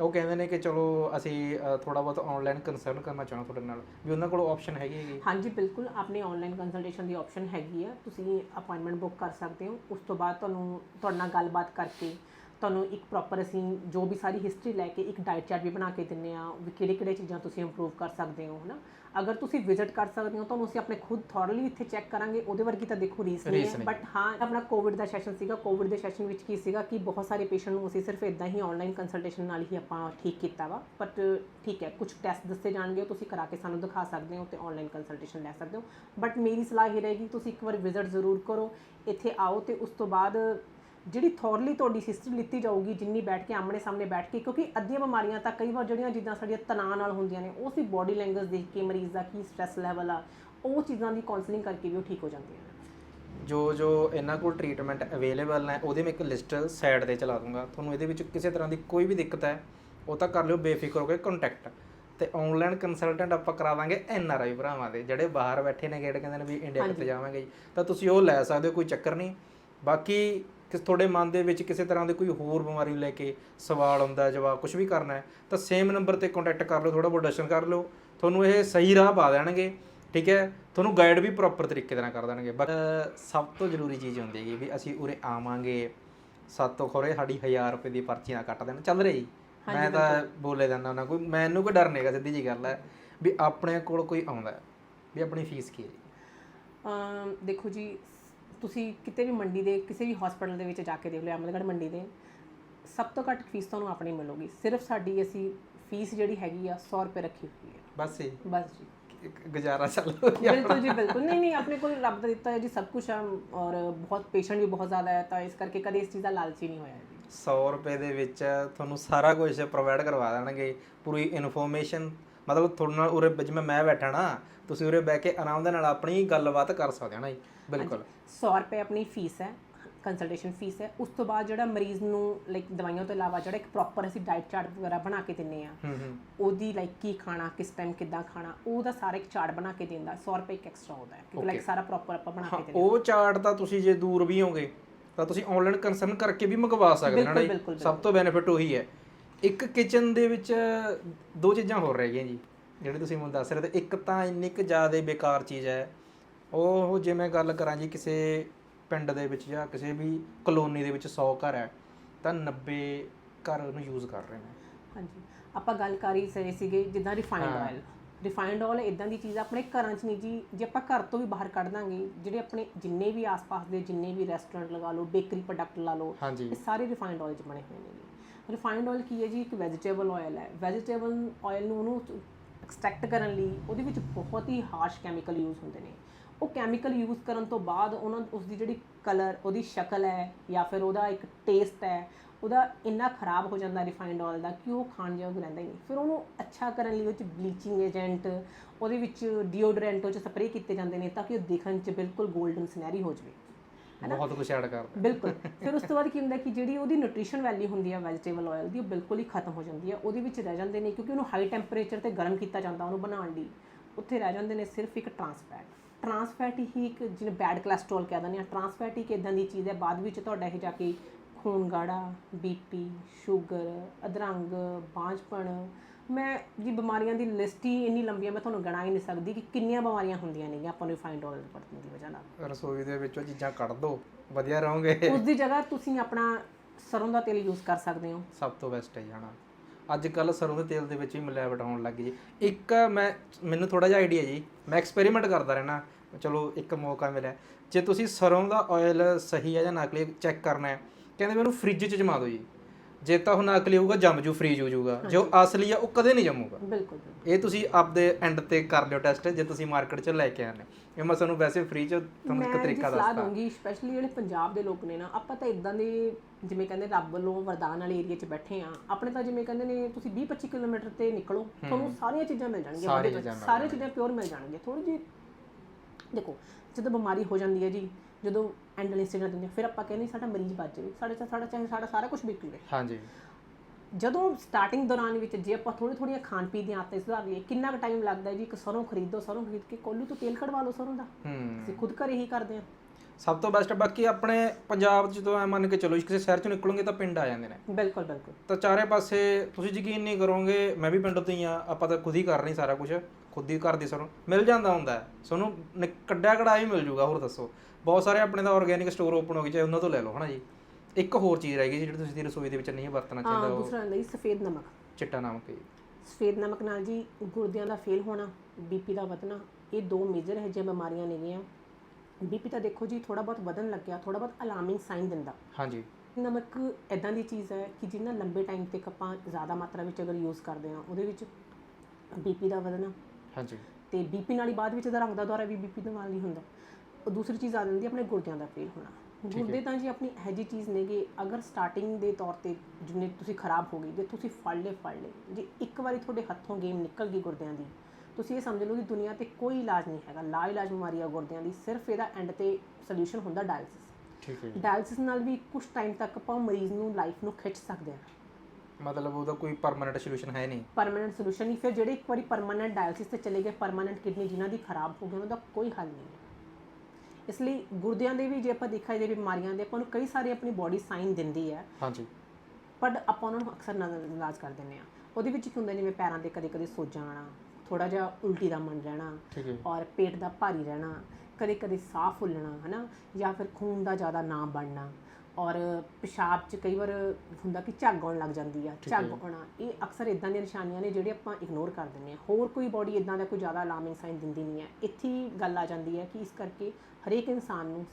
ਉਹ ਕਹਿੰਦੇ ਨੇ ਕਿ ਚਲੋ ਅਸੀਂ ਥੋੜਾ ਬਹੁਤ ਆਨਲਾਈਨ ਕੰਸਲਟ ਕਰਨਾ ਚਾਹੁੰਦਾ ਤੁਹਾਡੇ ਨਾਲ। ਵੀ ਉਹਨਾਂ ਕੋਲ ਆਪਸ਼ਨ ਹੈਗੀ ਹੈਗੀ? ਹਾਂਜੀ, ਬਿਲਕੁਲ। ਆਪਣੀ ਆਨਲਾਈਨ ਕੰਸਲਟੇਸ਼ਨ ਦੀ ਆਪਸ਼ਨ ਹੈਗੀ ਆ। ਤੁਸੀਂ ਅਪਾਇੰਟਮੈਂਟ ਬੁੱਕ ਕਰ ਸਕਦੇ ਹੋ। ਉਸ ਤੋਂ ਬਾਅਦ ਤੁਹਾਨੂੰ, ਤੁਹਾਡੇ ਨਾਲ ਗੱਲਬਾਤ ਕਰਕੇ ਤੁਹਾਨੂੰ ਇੱਕ ਪ੍ਰੋਪਰ ਅਸੀਂ ਜੋ ਵੀ ਸਾਰੀ ਹਿਸਟਰੀ ਲੈ ਕੇ ਇੱਕ ਡਾਈਟ ਚਾਰਟ ਵੀ ਬਣਾ ਕੇ ਦਿੰਨੇ ਆ ਵੀ ਕਿਹੜੇ ਕਿਹੜੇ ਚੀਜ਼ਾਂ ਤੁਸੀਂ ਇੰਪਰੂਵ ਕਰ ਸਕਦੇ ਹੋ ਹਨਾ ਅਗਰ ਤੁਸੀਂ ਵਿਜ਼ਿਟ ਕਰ ਸਕਦੇ ਹੋ ਤੁਹਾਨੂੰ ਅਸੀਂ ਆਪਣੇ ਖੁਦ ਥੋਰਲੀ ਇੱਥੇ ਚੈੱਕ ਕਰਾਂਗੇ ਉਹਦੇ ਵਰਗੀ ਤਾਂ ਦੇਖੋ ਰੀਸ ਨਹੀਂ ਹੈ। ਬਟ ਹਾਂ ਆਪਣਾ ਕੋਵਿਡ ਦਾ ਸੈਸ਼ਨ ਸੀਗਾ ਕੋਵਿਡ ਦੇ ਸੈਸ਼ਨ ਵਿੱਚ ਕੀ ਸੀਗਾ ਕਿ ਬਹੁਤ ਸਾਰੇ ਪੇਸ਼ੈਂਟ ਨੂੰ ਅਸੀਂ ਸਿਰਫ ਇਦਾਂ ਹੀ ਆਨਲਾਈਨ ਕੰਸਲਟੇਸ਼ਨ ਨਾਲ ਹੀ ਆਪਾਂ ਠੀਕ ਕੀਤਾ ਵਾ ਬਟ ਠੀਕ ਹੈ ਕੁਝ ਟੈਸਟ ਦੱਸੇ ਜਾਣਗੇ ਉਹ ਤੁਸੀਂ ਕਰਾ ਕੇ ਸਾਨੂੰ ਦਿਖਾ ਸਕਦੇ ਹੋ ਤੇ ਆਨਲਾਈਨ ਕੰਸਲਟੇਸ਼ਨ ਲੈ ਸਕਦੇ ਹੋ ਬਟ ਮੇਰੀ ਸਲਾਹ ਇਹ ਰਹੇਗੀ ਤੁਸੀਂ ਇੱਕ ਵਾਰ ਵਿਜ਼ਿਟ ਜ਼ਰੂਰ ਕਰੋ ਇੱਥੇ ਆਓ ਤੇ ਉਸ ਤੋਂ ਬਾਅਦ ਜਿਹੜੀ ਥੋਰਲੀ ਤੁਹਾਡੀ ਹਿਸਟਰੀ ਲਿੱਤੀ ਜਾਊਗੀ ਜਿੰਨੀ ਬੈਠ ਕੇ ਆਮਣੇ ਸਾਹਮਣੇ ਬੈਠ ਕੇ ਕਿਉਂਕਿ ਅੱਧੀਆਂ ਬਿਮਾਰੀਆਂ ਤਾਂ ਕਈ ਵਾਰ ਜਿਹੜੀਆਂ ਜਿੱਦਾਂ ਸਾਡੀਆਂ ਤਣਾਅ ਨਾਲ ਹੁੰਦੀਆਂ ਨੇ ਉਹ ਸੀ ਬਾਡੀ ਲੈਂਗੁਏਜ ਦੇਖ ਕੇ ਮਰੀਜ਼ ਦਾ ਕੀ ਸਟ੍ਰੈਸ ਲੈਵਲ ਆ ਉਹ ਚੀਜ਼ਾਂ ਦੀ ਕਾਉਂਸਲਿੰਗ ਕਰਕੇ ਵੀ ਉਹ ਠੀਕ ਹੋ ਜਾਂਦੀਆਂ ਨੇ। ਜੋ ਜੋ ਇਹਨਾਂ ਕੋਲ ਟ੍ਰੀਟਮੈਂਟ ਅਵੇਲੇਬਲ ਨੇ ਉਹਦੇ ਮੈਂ ਇੱਕ ਲਿਸਟ ਸਾਈਡ ਤੇ ਚਲਾ ਦੂੰਗਾ। ਤੁਹਾਨੂੰ ਇਹਦੇ ਵਿੱਚ ਕਿਸੇ ਤਰ੍ਹਾਂ ਦੀ ਕੋਈ ਵੀ ਦਿੱਕਤ ਹੈ ਉਹ ਤਾਂ ਕਰ ਲਿਓ ਬੇਫਿਕਰ ਹੋ ਕੇ ਕੰਟੈਕਟ ਤੇ ਆਨਲਾਈਨ ਕੰਸਲਟੈਂਟ ਆਪਾਂ ਕਰਾਵਾਂਗੇ ਐਨ ਆਰ ਆਈ ਭਰਾਵਾਂ ਦੇ ਜਿਹੜੇ ਬਾਹਰ ਬੈਠੇ ਨੇ ਗੇਟ ਕਹਿੰਦੇ ਨੇ ਵੀ ਇੰਡੀਆ ਕਿੱਥੇ ਜਾਵਾਂਗੇ ਜੀ। ਤਾਂ ਤੁਸੀਂ ਉਹ ਲੈ ਸਕਦੇ ਹੋ ਕੋਈ ਚੱਕਰ ਨਹੀਂ। ਬਾਕੀ ਕਿਸ ਤੁਹਾਡੇ ਮਨ ਦੇ ਵਿੱਚ ਕਿਸੇ ਤਰ੍ਹਾਂ ਦੀ ਕੋਈ ਹੋਰ ਬਿਮਾਰੀ ਨੂੰ ਲੈ ਕੇ ਸਵਾਲ ਹੁੰਦਾ ਜਵਾਬ ਕੁਝ ਵੀ ਕਰਨਾ ਹੈ ਤਾਂ ਸੇਮ ਨੰਬਰ ਤੇ ਕੰਟੈਕਟ ਕਰ ਲਓ ਥੋੜਾ ਬਹੁਤ ਡਿਸਕਸ਼ਨ ਕਰ ਲਓ। ਤੁਹਾਨੂੰ ਇਹ ਸਹੀ ਰਾਹ ਪਾ ਦੇਣਗੇ ਠੀਕ ਹੈ? ਤੁਹਾਨੂੰ ਗਾਈਡ ਵੀ ਪ੍ਰੋਪਰ ਤਰੀਕੇ ਦੇ ਨਾਲ ਕਰ ਦੇਣਗੇ। ਬਟ ਸਭ ਤੋਂ ਜ਼ਰੂਰੀ ਚੀਜ਼ ਹੁੰਦੀ ਹੈਗੀ ਵੀ ਅਸੀਂ ਉਰੇ ਆਵਾਂਗੇ ਸਾਤੋਂ ਖੋਰੇ ਸਾਡੀ 1000 ਰੁਪਏ ਦੀ ਪਰਚੀ ਨਾ ਕੱਟ ਦੇਣ ਚੱਲ ਰਹੀ। ਮੈਂ ਤਾਂ ਬੋਲੇ ਜਾਂਦਾ ਨਾ ਕੋਈ ਮੈਨੂੰ ਕੋਈ ਡਰ ਨਹੀਂਗਾ ਸਿੱਧੀ ਜੀ ਗੱਲ ਹੈ ਵੀ ਆਪਣੇ ਕੋਲ ਕੋਈ ਆਉਂਦਾ ਵੀ ਆਪਣੀ ਫੀਸ ਕੀ ਹੈ? ਦੇਖੋ ਜੀ ਤੁਸੀਂ ਕਿਤੇ ਵੀ ਮੰਡੀ ਦੇ ਕਿਸੇ ਵੀ ਹਸਪੀਟਲ ਦੇ ਵਿੱਚ ਜਾ ਕੇ ਦੇਖ ਲਿਓ ਅਮਲਗੜ੍ਹ ਮੰਡੀ ਦੇ ਸਭ ਤੋਂ ਘੱਟ ਫੀਸ ਤੁਹਾਨੂੰ ਆਪਣੀ ਮਿਲੂਗੀ। ਸਿਰਫ ਸਾਡੀ ਅਸੀਂ ਫੀਸ ਜਿਹੜੀ ਹੈਗੀ ਆ 100 ਰੁਪਏ ਰੱਖੀ ਹੋਈ ਹੈ। ਬਸ ਇਹ ਬਸ ਜੀ। ਗੁਜ਼ਾਰਾ ਚੱਲ ਬਿਲਕੁਲ ਜੀ ਬਿਲਕੁਲ। ਨਹੀਂ ਨਹੀਂ ਆਪਣੇ ਕੋਲ ਰੱਬ ਦਾ ਦਿੱਤਾ ਹੈ ਜੀ ਸਭ ਕੁਝ ਹੈ ਔਰ ਬਹੁਤ ਪੇਸ਼ੈਂਟ ਵੀ ਬਹੁਤ ਜ਼ਿਆਦਾ ਹੈ ਤਾਂ ਇਸ ਕਰਕੇ ਕਦੇ ਇਸ ਚੀਜ਼ ਦਾ ਲਾਲਚ ਨਹੀਂ ਹੋਇਆ ਜੀ। 100 ਰੁਪਏ ਦੇ ਵਿੱਚ ਤੁਹਾਨੂੰ ਸਾਰਾ ਕੁਝ ਪ੍ਰੋਵਾਈਡ ਕਰਵਾ ਦੇਣਗੇ ਪੂਰੀ ਇਨਫੋਰਮੇਸ਼ਨ ਮਤਲਬ ਤੁਹਾਡੇ ਨਾਲ ਉਰੇ ਜਿਵੇਂ ਮੈਂ ਬੈਠਾ ਨਾ ਤੁਸੀਂ ਉਰੇ ਬਹਿ ਕੇ ਆਰਾਮ ਦੇ ਨਾਲ ਆਪਣੀ ਗੱਲਬਾਤ ਕਰ ਸਕਦੇ ਹੋ ਨਾ ਜੀ। ਬਿਲਕੁਲ। 100 ਰੁਪਏ ਆਪਣੀ ਫੀਸ ਹੈ ਕੰਸਲਟੇਸ਼ਨ ਫੀਸ ਹੈ। ਉਸ ਤੋਂ ਬਾਅਦ ਜਿਹੜਾ ਮਰੀਜ਼ ਨੂੰ ਲਾਈਕ ਦਵਾਈਆਂ ਤੋਂ ਇਲਾਵਾ ਜਿਹੜਾ ਇੱਕ ਪ੍ਰੋਪਰ ਅਸੀਂ ਡਾਈਟ ਚਾਰਟ ਵਗੈਰਾ ਬਣਾ ਕੇ ਦਿੰਨੇ ਆ ਉਹਦੀ ਲਾਈਕ ਕੀ ਖਾਣਾ ਕਿਸ ਟਾਈਮ ਕਿੱਦਾਂ ਖਾਣਾ ਉਹਦਾ ਸਾਰਾ ਇੱਕ ਚਾਰਟ ਬਣਾ ਕੇ ਦਿੰਦਾ 100 ਰੁਪਏ ਇੱਕ ਐਕਸਟਰਾ ਹੁੰਦਾ ਹੈ ਕਿਉਂਕਿ ਲਾਈਕ ਸਾਰਾ ਪ੍ਰੋਪਰ ਆਪਾਂ ਬਣਾ ਕੇ ਦਿੰਦੇ ਉਹ ਚਾਰਟ ਤਾਂ ਤੁਸੀਂ ਜੇ ਦੂਰ ਵੀ ਹੋਗੇ ਤਾਂ ਤੁਸੀਂ ਆਨਲਾਈਨ ਕੰਸਰਨ ਕਰਕੇ ਵੀ ਮੰਗਵਾ ਸਕਦੇ ਹੋ ਨਾ ਸਭ ਤੋਂ ਬੈਨੀਫਿਟ ਉਹੀ ਹੈ। ਇੱਕ ਕਿਚਨ ਦੇ ਵਿੱਚ ਦੋ ਚੀਜ਼ਾਂ ਹੋਰ ਰਹਿ ਗਈਆਂ ਜੀ ਜਿਹੜੇ ਤੁਸੀਂ ਮੈਨੂੰ ਦੱਸ ਰਹੇ ਤੇ ਇੱਕ ਤਾਂ ਇੰਨੀ ਕੁ ਜ਼ਿਆਦਾ ਬੇਕਾਰ ਚੀਜ਼ ਹੈ ਉਹ ਜੇ ਮੈਂ ਗੱਲ ਕਰਾਂ ਜੀ ਕਿਸੇ ਪਿੰਡ ਦੇ ਵਿੱਚ ਜਾਂ ਕਿਸੇ ਵੀ ਕਲੋਨੀ ਦੇ ਵਿੱਚ 100 ਘਰ ਹੈ ਤਾਂ 90 ਘਰ ਉਹਨੂੰ ਯੂਜ਼ ਕਰ ਰਹੇ ਨੇ। ਹਾਂਜੀ। ਆਪਾਂ ਗੱਲ ਕਰ ਹੀ ਸਹੀ ਸੀਗੇ ਜਿੱਦਾਂ ਰਿਫਾਈਨਡ ਆਇਲ ਰਿਫਾਈਨਡ ਆਇਲ ਇਦਾਂ ਦੀ ਚੀਜ਼ ਆਪਣੇ ਘਰਾਂ 'ਚ ਨਹੀਂ ਜੀ। ਜੇ ਆਪਾਂ ਘਰ ਤੋਂ ਵੀ ਬਾਹਰ ਕੱਢ ਦਾਂਗੇ ਜਿਹੜੇ ਆਪਣੇ ਜਿੰਨੇ ਵੀ ਆਸ-ਪਾਸ ਦੇ ਜਿੰਨੇ ਵੀ ਰੈਸਟੋਰੈਂਟ ਲਗਾ ਲਓ ਬੇਕਰੀ ਪ੍ਰੋਡਕਟ ਲਾ ਲਓ ਇਹ ਸਾਰੇ ਰਿਫਾਈਨਡ ਆਇਲ 'ਚ ਬਣੇ ਹੋਏ ਨੇ ਜੀ। ਰਿਫਾਈਨਡ ਆਇਲ ਕੀ ਹੈ ਜੀ? ਇੱਕ ਵੈਜੀਟੇਬਲ ਆਇਲ ਹੈ। ਵੈਜੀਟੇਬਲ ਆਇਲ ਨੂੰ ਉਹਨੂੰ ਐਕਸਟ੍ਰੈਕਟ ਕਰਨ ਲਈ ਉਹਦੇ ਵਿੱਚ ਬਹੁਤ ਹੀ ਹਾਰਸ਼ ਕੈਮੀਕਲ ਯੂਜ਼ ਹੁੰਦੇ ਨੇ। ਉਹ ਕੈਮੀਕਲ ਯੂਜ਼ ਕਰਨ ਤੋਂ ਬਾਅਦ ਉਹਨਾਂ ਉਸ ਦੀ ਜਿਹੜੀ ਕਲਰ ਉਹਦੀ ਸ਼ਕਲ ਹੈ ਜਾਂ ਫਿਰ ਉਹਦਾ ਇੱਕ ਟੇਸਟ ਹੈ ਉਹਦਾ ਇੰਨਾ ਖਰਾਬ ਹੋ ਜਾਂਦਾ ਰਿਫਾਈਨਡ ਆਇਲ ਦਾ ਕਿ ਉਹ ਖਾਣ ਯੋਗ ਰਹਿੰਦਾ ਹੀ ਨਹੀਂ। ਫਿਰ ਉਹਨੂੰ ਅੱਛਾ ਕਰਨ ਲਈ ਉਹ ਚ ਬਲੀਚਿੰਗ ਏਜੰਟ ਉਹਦੇ ਵਿੱਚ ਡੀਓਡੋਰੈਂਟ ਉਹ ਚ ਸਪਰੇਅ ਕੀਤੇ ਜਾਂਦੇ ਨੇ ਤਾਂ ਕਿ ਉਹ ਦੇਖਣ ਚ ਬਿਲਕੁਲ 골ਡਨ ਸੁਨਹਿਰੀ ਹੋ ਜਾਵੇ। ਬਹੁਤ ਕੁਝ ਐਡ ਕਰਦੇ। ਬਿਲਕੁਲ। ਫਿਰ ਉਸ ਤੋਂ ਬਾਅਦ ਕੀ ਹੁੰਦਾ ਕਿ ਜਿਹੜੀ ਉਹਦੀ ਨਿਊਟ੍ਰੀਸ਼ਨ ਵੈਲਿਊ ਹੁੰਦੀ ਹੈ ਵੈਜੀਟੇਬਲ ਆਇਲ ਦੀ ਉਹ ਬਿਲਕੁਲ ਹੀ ਖਤਮ ਹੋ ਜਾਂਦੀ ਹੈ ਉਹਦੇ ਵਿੱਚ ਰਹਿ ਜਾਂਦੇ ਨੇ ਕਿਉਂਕਿ ਉਹਨੂੰ ਹਾਈ ਟੈਂਪਰੇਚਰ ਤੇ ਗਰਮ ਕੀਤਾ ਜਾਂਦਾ ਉਹਨੂੰ ਬਣਾਉਣ ਲਈ। ਉੱਥੇ ਰਹਿ ਜਾਂਦੇ ਨੇ ਸਿਰਫ ਇੱਕ ਟਰਾਂਸਫੈਟ ਟਰਾਂਸਫੈਟ ਹੀ ਇੱਕ ਜਿਹਨੂੰ ਬੈਡ ਕੋਲੇਸਟ੍ਰੋਲ ਕਹਿ ਦਿੰਦੇ ਆ ਟਰਾਂਸਫੈਟ ਹੀ ਇੱਕ ਇਦਾਂ ਦੀ ਚੀਜ਼ ਹੈ ਬਾਅਦ ਵਿੱਚ ਤੁਹਾਡਾ ਇਹ ਜਾ ਕੇ ਖੂਨ ਗਾੜਾ ਬੀਪੀ ਸ਼ੂਗਰ ਅਧਰੰਗ ਬਾਂਝਪਣ ਮੈਂ ਜੀ ਬਿਮਾਰੀਆਂ ਦੀ ਲਿਸਟ ਹੀ ਇੰਨੀ ਲੰਬੀ ਹੈ ਮੈਂ ਤੁਹਾਨੂੰ ਗਿਣਾ ਹੀ ਨਹੀਂ ਸਕਦੀ ਕਿ ਕਿੰਨੀਆਂ ਬਿਮਾਰੀਆਂ ਹੁੰਦੀਆਂ ਨੇਗੀਆਂ ਆਪਾਂ ਨੂੰ ਰਿਫਾਈਨਡ ਆਇਲ ਵਰਤਣ ਦੀ ਵਜ੍ਹਾ ਨਾਲ। ਰਸੋਈ ਦੇ ਵਿੱਚੋਂ ਚੀਜ਼ਾਂ ਕੱਢ ਦੋ ਵਧੀਆ ਰਹੋਗੇ। ਉਸ ਦੀ ਜਗ੍ਹਾ ਤੁਸੀਂ ਆਪਣਾ ਸਰੋਂ ਦਾ ਤੇਲ ਯੂਜ਼ ਕਰ ਸਕਦੇ ਹੋ। ਸਭ ਤੋਂ ਬੈਸਟ ਹੈ ਜਾਣਾ ਅੱਜ ਕੱਲ ਸਰੋਂ ਦੇ ਤੇਲ ਦੇ ਵਿੱਚ ਵੀ ਮਿਲਾਵਟ ਆਉਣ ਲੱਗ ਗਈ ਜੀ। ਇੱਕ ਮੈਂ, ਮੈਨੂੰ ਥੋੜਾ ਜਿਹਾ ਆਈਡੀਆ ਜੀ। ਮੈਂ ਐਕਸਪੈਰੀਮੈਂਟ ਕਰਦਾ ਰਹਿਣਾ ਚਲੋ, ਇੱਕ ਮੌਕਾ ਮਿਲਿਆ। ਜੇ ਤੁਸੀਂ ਸਰੋਂ ਦਾ ਆਇਲ ਸਹੀ ਹੈ ਜਾਂ ਨਕਲੀ ਚੈੱਕ ਕਰਨਾ ਹੈ। ਕਹਿੰਦੇ ਮੈਨੂੰ ਉਹਨੂੰ ਫ੍ਰਿਜ 'ਚ ਜਮਾ ਦਿਓ ਜੀ। ਜੇ ਤਾਂ ਉਹ ਨਕਲੀ ਹੋਊਗਾ ਜੰਮ ਜੂ ਫ੍ਰੀਜ ਹੋ ਜਾਊਗਾ। ਜੋ ਅਸਲੀ ਆ ਉਹ ਕਦੇ ਨਹੀਂ ਜੰਮੂਗਾ। ਬਿਲਕੁਲ। ਇਹ ਤੁਸੀਂ ਆਪਦੇ ਐਂਡ ਤੇ ਕਰ ਲਿਓ ਟੈਸਟ ਜੇ ਤੁਸੀਂ ਮਾਰਕੀਟ 'ਚ ਲੈ ਕੇ ਆਨੇ ਇਹ ਮੈਂ ਤੁਹਾਨੂੰ ਵੈਸੇ ਫ੍ਰੀ 'ਚ ਤੁਹਾਨੂੰ ਇੱਕ ਮੈਂ ਤਰੀਕਾ ਸਲਾਹ ਦੱਸਦਾ। ਦੂੰਗੀ ਸਪੈਸ਼ਲੀ ਜਿਹੜੇ ਪੰਜਾਬ ਦੇ ਲੋਕ ਨੇ ਨਾ ਆਪਾਂ ਤਾਂ ਇਦਾਂ ਦੇ ਜਿਵੇਂ ਕਹਿੰਦੇ ਰੱਬ ਵੱਲੋਂ ਵਰਦਾਨ ਵਾਲੇ ਏਰੀਆ 'ਚ ਬੈਠੇ ਆ ਆਪਣੇ ਤਾਂ ਜਿਵੇਂ ਕਹਿੰਦੇ ਨੇ ਤੁਸੀਂ 20 25 ਕਿਲੋਮੀਟਰ ਤੇ ਨਿਕਲੋ ਤੁਹਾਨੂੰ ਸਾਰੀਆਂ ਚੀਜ਼ਾਂ ਮਿਲ ਜਾਣਗੀਆਂ ਸਾਰੀਆਂ ਚੀਜ਼ਾਂ ਪਿਓਰ ਮਿਲ ਜਾਣਗੀਆਂ ਥੋੜੀ ਜੀ ਦੇਖੋ ਜਦੋਂ ਬਿਮਾਰੀ ਹੋ ਜਾਂਦੀ ਹੈ ਜੀ ਜਦੋਂ ਐਂਡਲ ਇੰਸਟੀਟਿਊਟ ਦਿੰਦੇ ਆ, ਫਿਰ ਆਪਾਂ ਕਹਿੰਦੇ ਸਾਡਾ ਮਰੀਜ਼ ਬਚ ਜਾਵੇ ਸਾਡੇ ਸਾਡਾ ਚਾਹੇ ਸਾਡਾ ਸਾਰਾ ਕੁਝ ਵਿਕ ਜਵੇ। ਹਾਂਜੀ। ਜਦੋਂ ਸਟਾਰਟਿੰਗ ਦੌਰਾਨ ਵਿੱਚ ਜੇ ਆਪਾਂ ਥੋੜੀ ਥੋੜੀਆਂ ਖਾਣ ਪੀਣ ਦੀਆਂ ਆਦਤਾਂ ਸੁਧਾਰ ਲਈਏ ਕਿੰਨਾ ਕੁ ਟਾਈਮ ਲੱਗਦਾ ਹੈ ਜੀ ਇੱਕ ਸਰੋਂ ਖਰੀਦੋ ਸਰੋਂ ਖਰੀਦ ਕੇ ਕੋਲੂ ਤੋਂ ਤੇਲ ਕਢਵਾ ਲਓ ਸਰੋਂ ਦਾ। ਹੂੰ। ਅਸੀਂ ਖੁਦ ਘਰੇ ਹੀ ਕਰਦੇ ਹਾਂ। ਸਭ ਤੋਂ ਬੈਸਟ ਬਾਕੀ ਆਪਣੇ ਪੰਜਾਬ 'ਚ ਜਦੋਂ ਐ ਮੰਨ ਕੇ ਚਲੋ ਕਿਸੇ ਸ਼ਹਿਰ 'ਚੋਂ ਨਿਕਲੋਗੇ ਤਾਂ ਪਿੰਡ ਆ ਜਾਂਦੇ ਨੇ। ਬਿਲਕੁਲ ਬਿਲਕੁਲ। ਤਾਂ ਚਾਰੇ ਪਾਸੇ ਤੁਸੀਂ ਯਕੀਨ ਨਹੀਂ ਕਰੋਗੇ ਮੈਂ ਵੀ ਪਿੰਡ ਤੋਂ ਹੀ ਆ ਆਪਾਂ ਤਾਂ ਖੁਦ ਹੀ ਕਰ ਰਹੇ ਸਾਰਾ ਕੁਝ ਖੁਦ ਹੀ ਕਰਦੇ ਸਾਨੂੰ ਮਿਲ ਜਾਂਦਾ ਹੁੰਦਾ ਹੈ। ਤੁਹਾਨੂੰ ਨਿ- ਕੱਢਿਆ ਹੀ ਮਿਲ ਜੂਗਾ ਹੋਰ ਦੱਸੋ। ਬਹੁਤ ਸਾਰੇ ਆਪਣੇ ਤਾਂ ਆਰਗੇਨਿਕ ਸਟੋਰ ਓਪਨ ਹੋ ਗਏ ਚਾਹੇ ਉਹਨਾਂ ਤੋਂ ਲੈ ਲਓ ਹਨਾ ਜੀ। ਇੱਕ ਹੋਰ ਚੀਜ਼ ਰਹਿ ਗਈ ਜਿਹੜੀ ਤੁਸੀਂ ਦੀ ਰਸੋਈ ਦੇ ਵਿੱਚ ਨਹੀਂ ਵਰਤਣਾ ਹਾਂ ਚਾਹੀਦਾ ਉਹ ਦੂਸਰਾ ਜੀ ਸਫੇਦ ਨਮਕ। ਚਿੱਟਾ ਨਮਕ ਜੀ। ਸਫੇਦ ਨਮਕ ਨਾਲ ਜੀ ਗੁਰਦਿਆਂ ਦਾ ਫੇਲ ਹੋਣਾ ਬੀਪੀ ਦਾ ਵਧਣਾ ਇਹ ਦੋ ਮੇਜਰ ਹੈ ਜੇ ਬਿਮਾਰੀਆਂ ਨੇਗੀਆਂ ਬੀਪੀ ਤਾਂ ਦੇਖੋ ਜੀ ਥੋੜਾ ਬਹੁਤ ਵਧਣ ਲੱਗਿਆ ਥੋੜਾ ਬਹੁਤ ਅਲਾਰਮਿੰਗ ਸਾਈਨ ਦਿੰਦਾ। ਹਾਂਜੀ। ਨਮਕ ਇਦਾਂ ਦੀ ਚੀਜ਼ ਹੈ ਕਿ ਜਿੰਨਾ ਲੰਬੇ ਟਾਈਮ ਤੱਕ ਆਪਾਂ ਜ਼ਿਆਦਾ ਮਾਤਰਾ ਵਿੱਚ ਅਗਰ ਯੂਜ਼ ਕਰਦੇ ਹਾਂ ਉਹਦੇ ਵਿੱਚ ਬੀਪੀ ਦਾ ਵਧਣਾ। ਹਾਂਜੀ। ਤੇ ਬੀਪੀ ਨਾਲ ਹੀ ਬਾਅਦ ਵਿੱਚ ਇਹਦਾ ਰੰਗ ਦਾ ਦੌਰਾ ਵੀ ਬੀਪੀ ਦੇ ਨਾਲ ਹੀ ਹੁੰਦਾ। ਉਹ ਦੂਸਰੀ ਚੀਜ਼ ਆ ਜਾਂਦੀ ਹੈ ਆਪਣੇ ਗੁਰਦਿਆਂ ਦਾ ਫੇਲ ਹੋਣਾ। ਗੁਰਦੇ ਤਾਂ ਜੀ ਆਪਣੀ ਇਹੋ ਜਿਹੀ ਚੀਜ਼ ਨੇਗੇ ਅਗਰ ਸਟਾਰਟਿੰਗ ਦੇ ਤੌਰ ਤੇ ਜਿੰਨੇ ਤੁਸੀਂ ਖਰਾਬ ਹੋ ਗਏ ਜੇ ਤੁਸੀਂ ਫੜ ਲਏ ਫੜ ਲਏ ਜੇ ਇੱਕ ਵਾਰੀ ਤੁਹਾਡੇ ਹੱਥੋਂ ਗੇਮ ਨਿਕਲ ਗਈ ਗੁਰਦਿਆਂ ਦੀ ਤੁਸੀਂ ਇਹ ਸਮਝ ਲਓ ਕਿ ਦੁਨੀਆ ਤੇ ਕੋਈ ਇਲਾਜ ਨਹੀਂ ਹੈਗਾ। ਲਾ ਇਲਾਜ ਬਿਮਾਰੀ ਆ ਗੁਰਦਿਆਂ ਦੀ ਸਿਰਫ ਇਹਦਾ ਐਂਡ ਤੇ ਸੋਲੂਸ਼ਨ ਹੁੰਦਾ ਡਾਇਲਿਸਿਸ ਠੀਕ ਹੈ ਡਾਇਲਿਸਿਸ ਨਾਲ ਵੀ ਕੁਝ ਟਾਈਮ ਤੱਕ ਆਪਾਂ ਮਰੀਜ਼ ਨੂੰ ਲਾਈਫ ਨੂੰ ਖਿੱਚ ਸਕਦੇ ਹਾਂ। ਮਤਲਬ ਉਹਦਾ ਕੋਈ ਪਰਮਨੈਂਟ ਸੋਲੂਸ਼ਨ ਹੈ ਨਹੀਂ। ਪਰਮਨੈਂਟ ਸੋਲੂਸ਼ਨ ਨਹੀਂ ਫਿਰ ਜਿਹੜੇ ਇੱਕ ਵਾਰੀ ਪਰਮਨੈਂਟ ਡਾਇਲਿਸਿਸ ਤੇ ਚਲੇ ਗਏ ਪਰਮਨੈਂਟ ਕਿਡਨੀ ਜਿਨ੍ਹਾਂ ਦੀ ਖਰਾਬ ਹੋ ਗਈ ਉਹਨਾਂ ਦਾ ਕੋਈ ਹੱਲ ਨਹੀਂ। ਹੈ ਇਸ ਲਈ ਗੁਰਦਿਆਂ ਦੇ ਵੀ ਜੇ ਆਪਾਂ ਦੇਖਿਆ ਜੇ ਬਿਮਾਰੀਆਂ ਦੇ ਆਪਾਂ ਨੂੰ ਕਈ ਸਾਰੇ ਆਪਣੀ ਬਾਡੀ ਸਾਈਨ ਦਿੰਦੀ ਹੈ। ਹਾਂਜੀ। ਪਰ ਆਪਾਂ ਉਹਨਾਂ ਨੂੰ ਅਕਸਰ ਨਜ਼ਰਅੰਦਾਜ਼ ਕਰ ਦਿੰਦੇ ਆ ਉਹਦੇ ਵਿੱਚ ਕੀ ਹੁੰਦਾ ਜਿਵੇਂ ਪੈਰਾਂ ਦੇ ਕਦੇ ਕਦੇ ਸੋਜਾਂ ਆਣਾ ਥੋੜਾ ਜਿਹਾ ਉਲਟੀ ਦਾ ਮਨ ਰਹਿਣਾ ਔਰ ਪੇਟ ਦਾ ਭਾਰੀ ਰਹਿਣਾ ਕਦੇ ਕਦੇ ਸਾਹ ਫੁੱਲਣਾ ਹਨਾ? ਜਾਂ ਫਿਰ ਖੂਨ ਦਾ ਜ਼ਿਆਦਾ ਨਾ ਬਣਨਾ। ਔਰ ਪਿਸ਼ਾਬ 'ਚ ਕਈ ਵਾਰ ਹੁੰਦਾ ਕਿ ਝੱਗ ਆਉਣ ਲੱਗ ਜਾਂਦੀ ਆ ਝੱਗ ਆਉਣਾ। ਇਹ ਅਕਸਰ ਇਦਾਂ ਦੀਆਂ ਨਿਸ਼ਾਨੀਆਂ ਨੇ ਜਿਹੜੇ ਆਪਾਂ ਇਗਨੋਰ ਕਰ ਦਿੰਦੇ ਆ ਹੋਰ ਕੋਈ ਬਾਡੀ ਇਦਾਂ ਦਾ ਕੋਈ ਜ਼ਿਆਦਾ ਅਲਾਰਮਿੰਗ ਸਾਈਨ ਦਿੰਦੀ ਨਹੀਂ ਹੈ। ਇੱਥੇ ਗੱਲ ਆ ਜਾਂਦੀ ਹੈ ਕਿ ਇਸ ਕਰਕੇ ਹਰੇਕ ਇਨਸਾਨ ਨੂੰ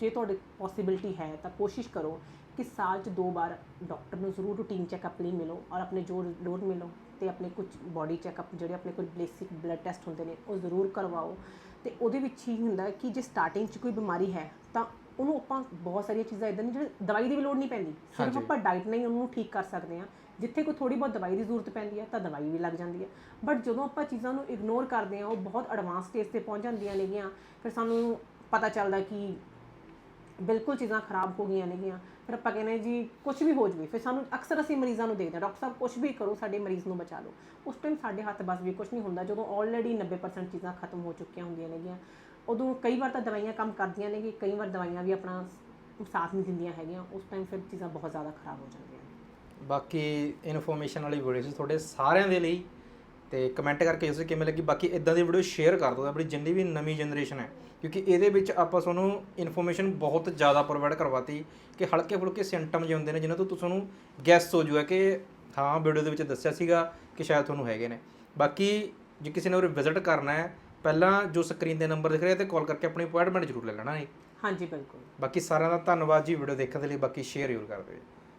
ਜੇ ਤੁਹਾਡੇ ਪੋਸਿਬਿਲਿਟੀ ਹੈ ਤਾਂ ਕੋਸ਼ਿਸ਼ ਕਰੋ ਕਿ ਸਾਲ 'ਚ ਦੋ ਵਾਰ ਡਾਕਟਰ ਨੂੰ ਜ਼ਰੂਰ ਰੂਟੀਨ ਚੈੱਕਅਪ ਲਈ ਮਿਲੋ ਔਰ ਆਪਣੇ ਜੋ ਲੋਡ ਮਿਲੋ ਤੇ ਆਪਣੇ ਕੁਝ ਬਾਡੀ ਚੈੱਕਅਪ ਜਿਹੜੇ ਆਪਣੇ ਕੋਲ ਬੇਸਿਕ ਬਲੱਡ ਟੈਸਟ ਹੁੰਦੇ ਨੇ ਉਹ ਜ਼ਰੂਰ ਕਰਵਾਓ। ਤੇ ਉਹਦੇ ਵਿੱਚ ਹੀ ਹੁੰਦਾ ਕਿ ਜੇ ਸਟਾਰਟਿੰਗ 'ਚ ਕੋਈ ਬਿਮਾਰੀ ਹੈ ਤਾਂ ਉਹਨੂੰ ਆਪਾਂ ਬਹੁਤ ਸਾਰੀਆਂ ਚੀਜ਼ਾਂ ਇਦਾਂ ਨੇ ਜਿਹੜੇ ਦਵਾਈ ਦੀ ਵੀ ਲੋੜ ਨਹੀਂ ਪੈਂਦੀ। ਸਿਰਫ। ਆਪਾਂ ਡਾਈਟ ਨਾਲ ਹੀ ਉਹਨੂੰ ਠੀਕ ਕਰ ਸਕਦੇ ਹਾਂ। ਜਿੱਥੇ ਕੋਈ ਥੋੜੀ ਬਹੁਤ ਦਵਾਈ ਦੀ ਜ਼ਰੂਰਤ ਪੈਂਦੀ ਹੈ ਤਾਂ ਦਵਾਈ ਵੀ ਲੱਗ ਜਾਂਦੀ ਹੈ। ਬਟ ਜਦੋਂ ਆਪਾਂ ਚੀਜ਼ਾਂ ਨੂੰ ਇਗਨੋਰ ਕਰਦੇ ਹਾਂ ਉਹ ਬਹੁਤ ਐਡਵਾਂਸ ਸਟੇਜ ਤੇ ਪਹੁੰਚ ਜਾਂਦੀਆਂ ਨੇਗੀਆਂ। ਫਿਰ ਸਾਨੂੰ ਪਤਾ ਚੱਲਦਾ ਕਿ ਬਿਲਕੁਲ ਚੀਜ਼ਾਂ ਖਰਾਬ ਹੋ ਗਈਆਂ ਨੇਗੀਆਂ। ਫਿਰ ਆਪਾਂ ਕਹਿੰਦੇ ਜੀ ਕੁਝ ਵੀ ਹੋ ਜਵੇ ਫਿਰ ਸਾਨੂੰ ਅਕਸਰ ਅਸੀਂ ਮਰੀਜ਼ਾਂ ਨੂੰ ਦੇਖਦੇ ਡਾਕਟਰ ਸਾਹਿਬ ਕੁਝ ਵੀ ਕਰੋ ਸਾਡੇ ਮਰੀਜ਼ ਨੂੰ ਬਚਾ ਲਓ। ਉਸ ਟਾਈਮ ਸਾਡੇ ਹੱਥ ਬਸ ਵੀ ਕੁਝ ਨਹੀਂ ਹੁੰਦਾ ਜਦੋਂ ਆਲਰੇਡੀ 90% ਚੀਜ਼ਾਂ ਖਤਮ ਹੋ ਚੁੱਕੀਆਂ ਹੁੰਦੀਆਂ ਨੇਗੀਆਂ। ਉਦੋਂ ਕਈ ਵਾਰ ਤਾਂ ਦਵਾਈਆਂ ਕੰਮ ਕਰਦੀਆਂ ਨੇ ਕਿ ਕਈ ਵਾਰ ਦਵਾਈਆਂ ਵੀ ਆਪਣਾ ਸਾਥ ਨਹੀਂ ਦਿੰਦੀਆਂ ਹੈਗੀਆਂ, ਉਸ ਟਾਈਮ ਫਿਰ ਚੀਜ਼ਾਂ ਬਹੁਤ ਜ਼ਿਆਦਾ ਖਰਾਬ ਹੋ ਜਾਂਦੀਆਂ ਨੇ। ਬਾਕੀ ਇਨਫੋਰਮੇਸ਼ਨ ਵਾਲੀ ਵੀਡੀਓ ਸੀ ਤੁਹਾਡੇ ਸਾਰਿਆਂ ਦੇ ਲਈ, ਤੇ ਕਮੈਂਟ ਕਰਕੇ ਦੱਸੋ ਕਿਵੇਂ ਲੱਗੀ? ਬਾਕੀ ਇਦਾਂ ਦੀ ਵੀਡੀਓ ਸ਼ੇਅਰ ਕਰ ਦਿਓ, ਆਪਣੀ ਜਿੰਨੀ ਵੀ ਨਵੀਂ ਜਨਰੇਸ਼ਨ ਹੈ। ਕਿਉਂਕਿ ਇਹਦੇ ਵਿੱਚ ਆਪਾਂ ਤੁਹਾਨੂੰ ਇਨਫੋਰਮੇਸ਼ਨ ਬਹੁਤ ਜ਼ਿਆਦਾ ਪ੍ਰੋਵਾਈਡ ਕਰਵਾਤੀ ਕਿ ਹਲਕੇ ਫੁਲਕੇ ਸਿੰਪਟਮ ਜਿਹੇ ਹੁੰਦੇ ਨੇ, ਜਿਨ੍ਹਾਂ ਤੋਂ ਤੁਹਾਨੂੰ ਗੈਸ ਹੋ ਜੂਗਾ ਕਿ ਹਾਂ ਵੀਡੀਓ ਦੇ ਵਿੱਚ ਦੱਸਿਆ ਸੀਗਾ ਕਿ ਸ਼ਾਇਦ ਤੁਹਾਨੂੰ ਹੈਗੇ ਨੇ। ਬਾਕੀ ਜੇ ਕਿਸੇ ਨੇ ਉਰੇ ਵਿਜ਼ਿਟ ਕਰਨਾ ਹੈ ਪਹਿਲਾਂ ਜੋ ਸਕਰੀਨ ਤੇ ਨੰਬਰ ਦਿਖ ਰਿਹਾ ਤੇ ਕਾਲ ਕਰਕੇ ਆਪਣੀ ਅਪਾਇੰਟਮੈਂਟ ਜ਼ਰੂਰ ਲੈ ਲੈਣਾ ਹੈ ਹਾਂਜੀ ਬਿਲਕੁਲ। ਬਾਕੀ ਸਾਰਿਆਂ ਦਾ ਧੰਨਵਾਦ ਜੀ ਵੀਡੀਓ ਦੇਖਣ ਦੇ ਲਈ ਬਾਕੀ ਸ਼ੇਅਰ ਜ਼ਰੂਰ ਕਰ ਦਿਓ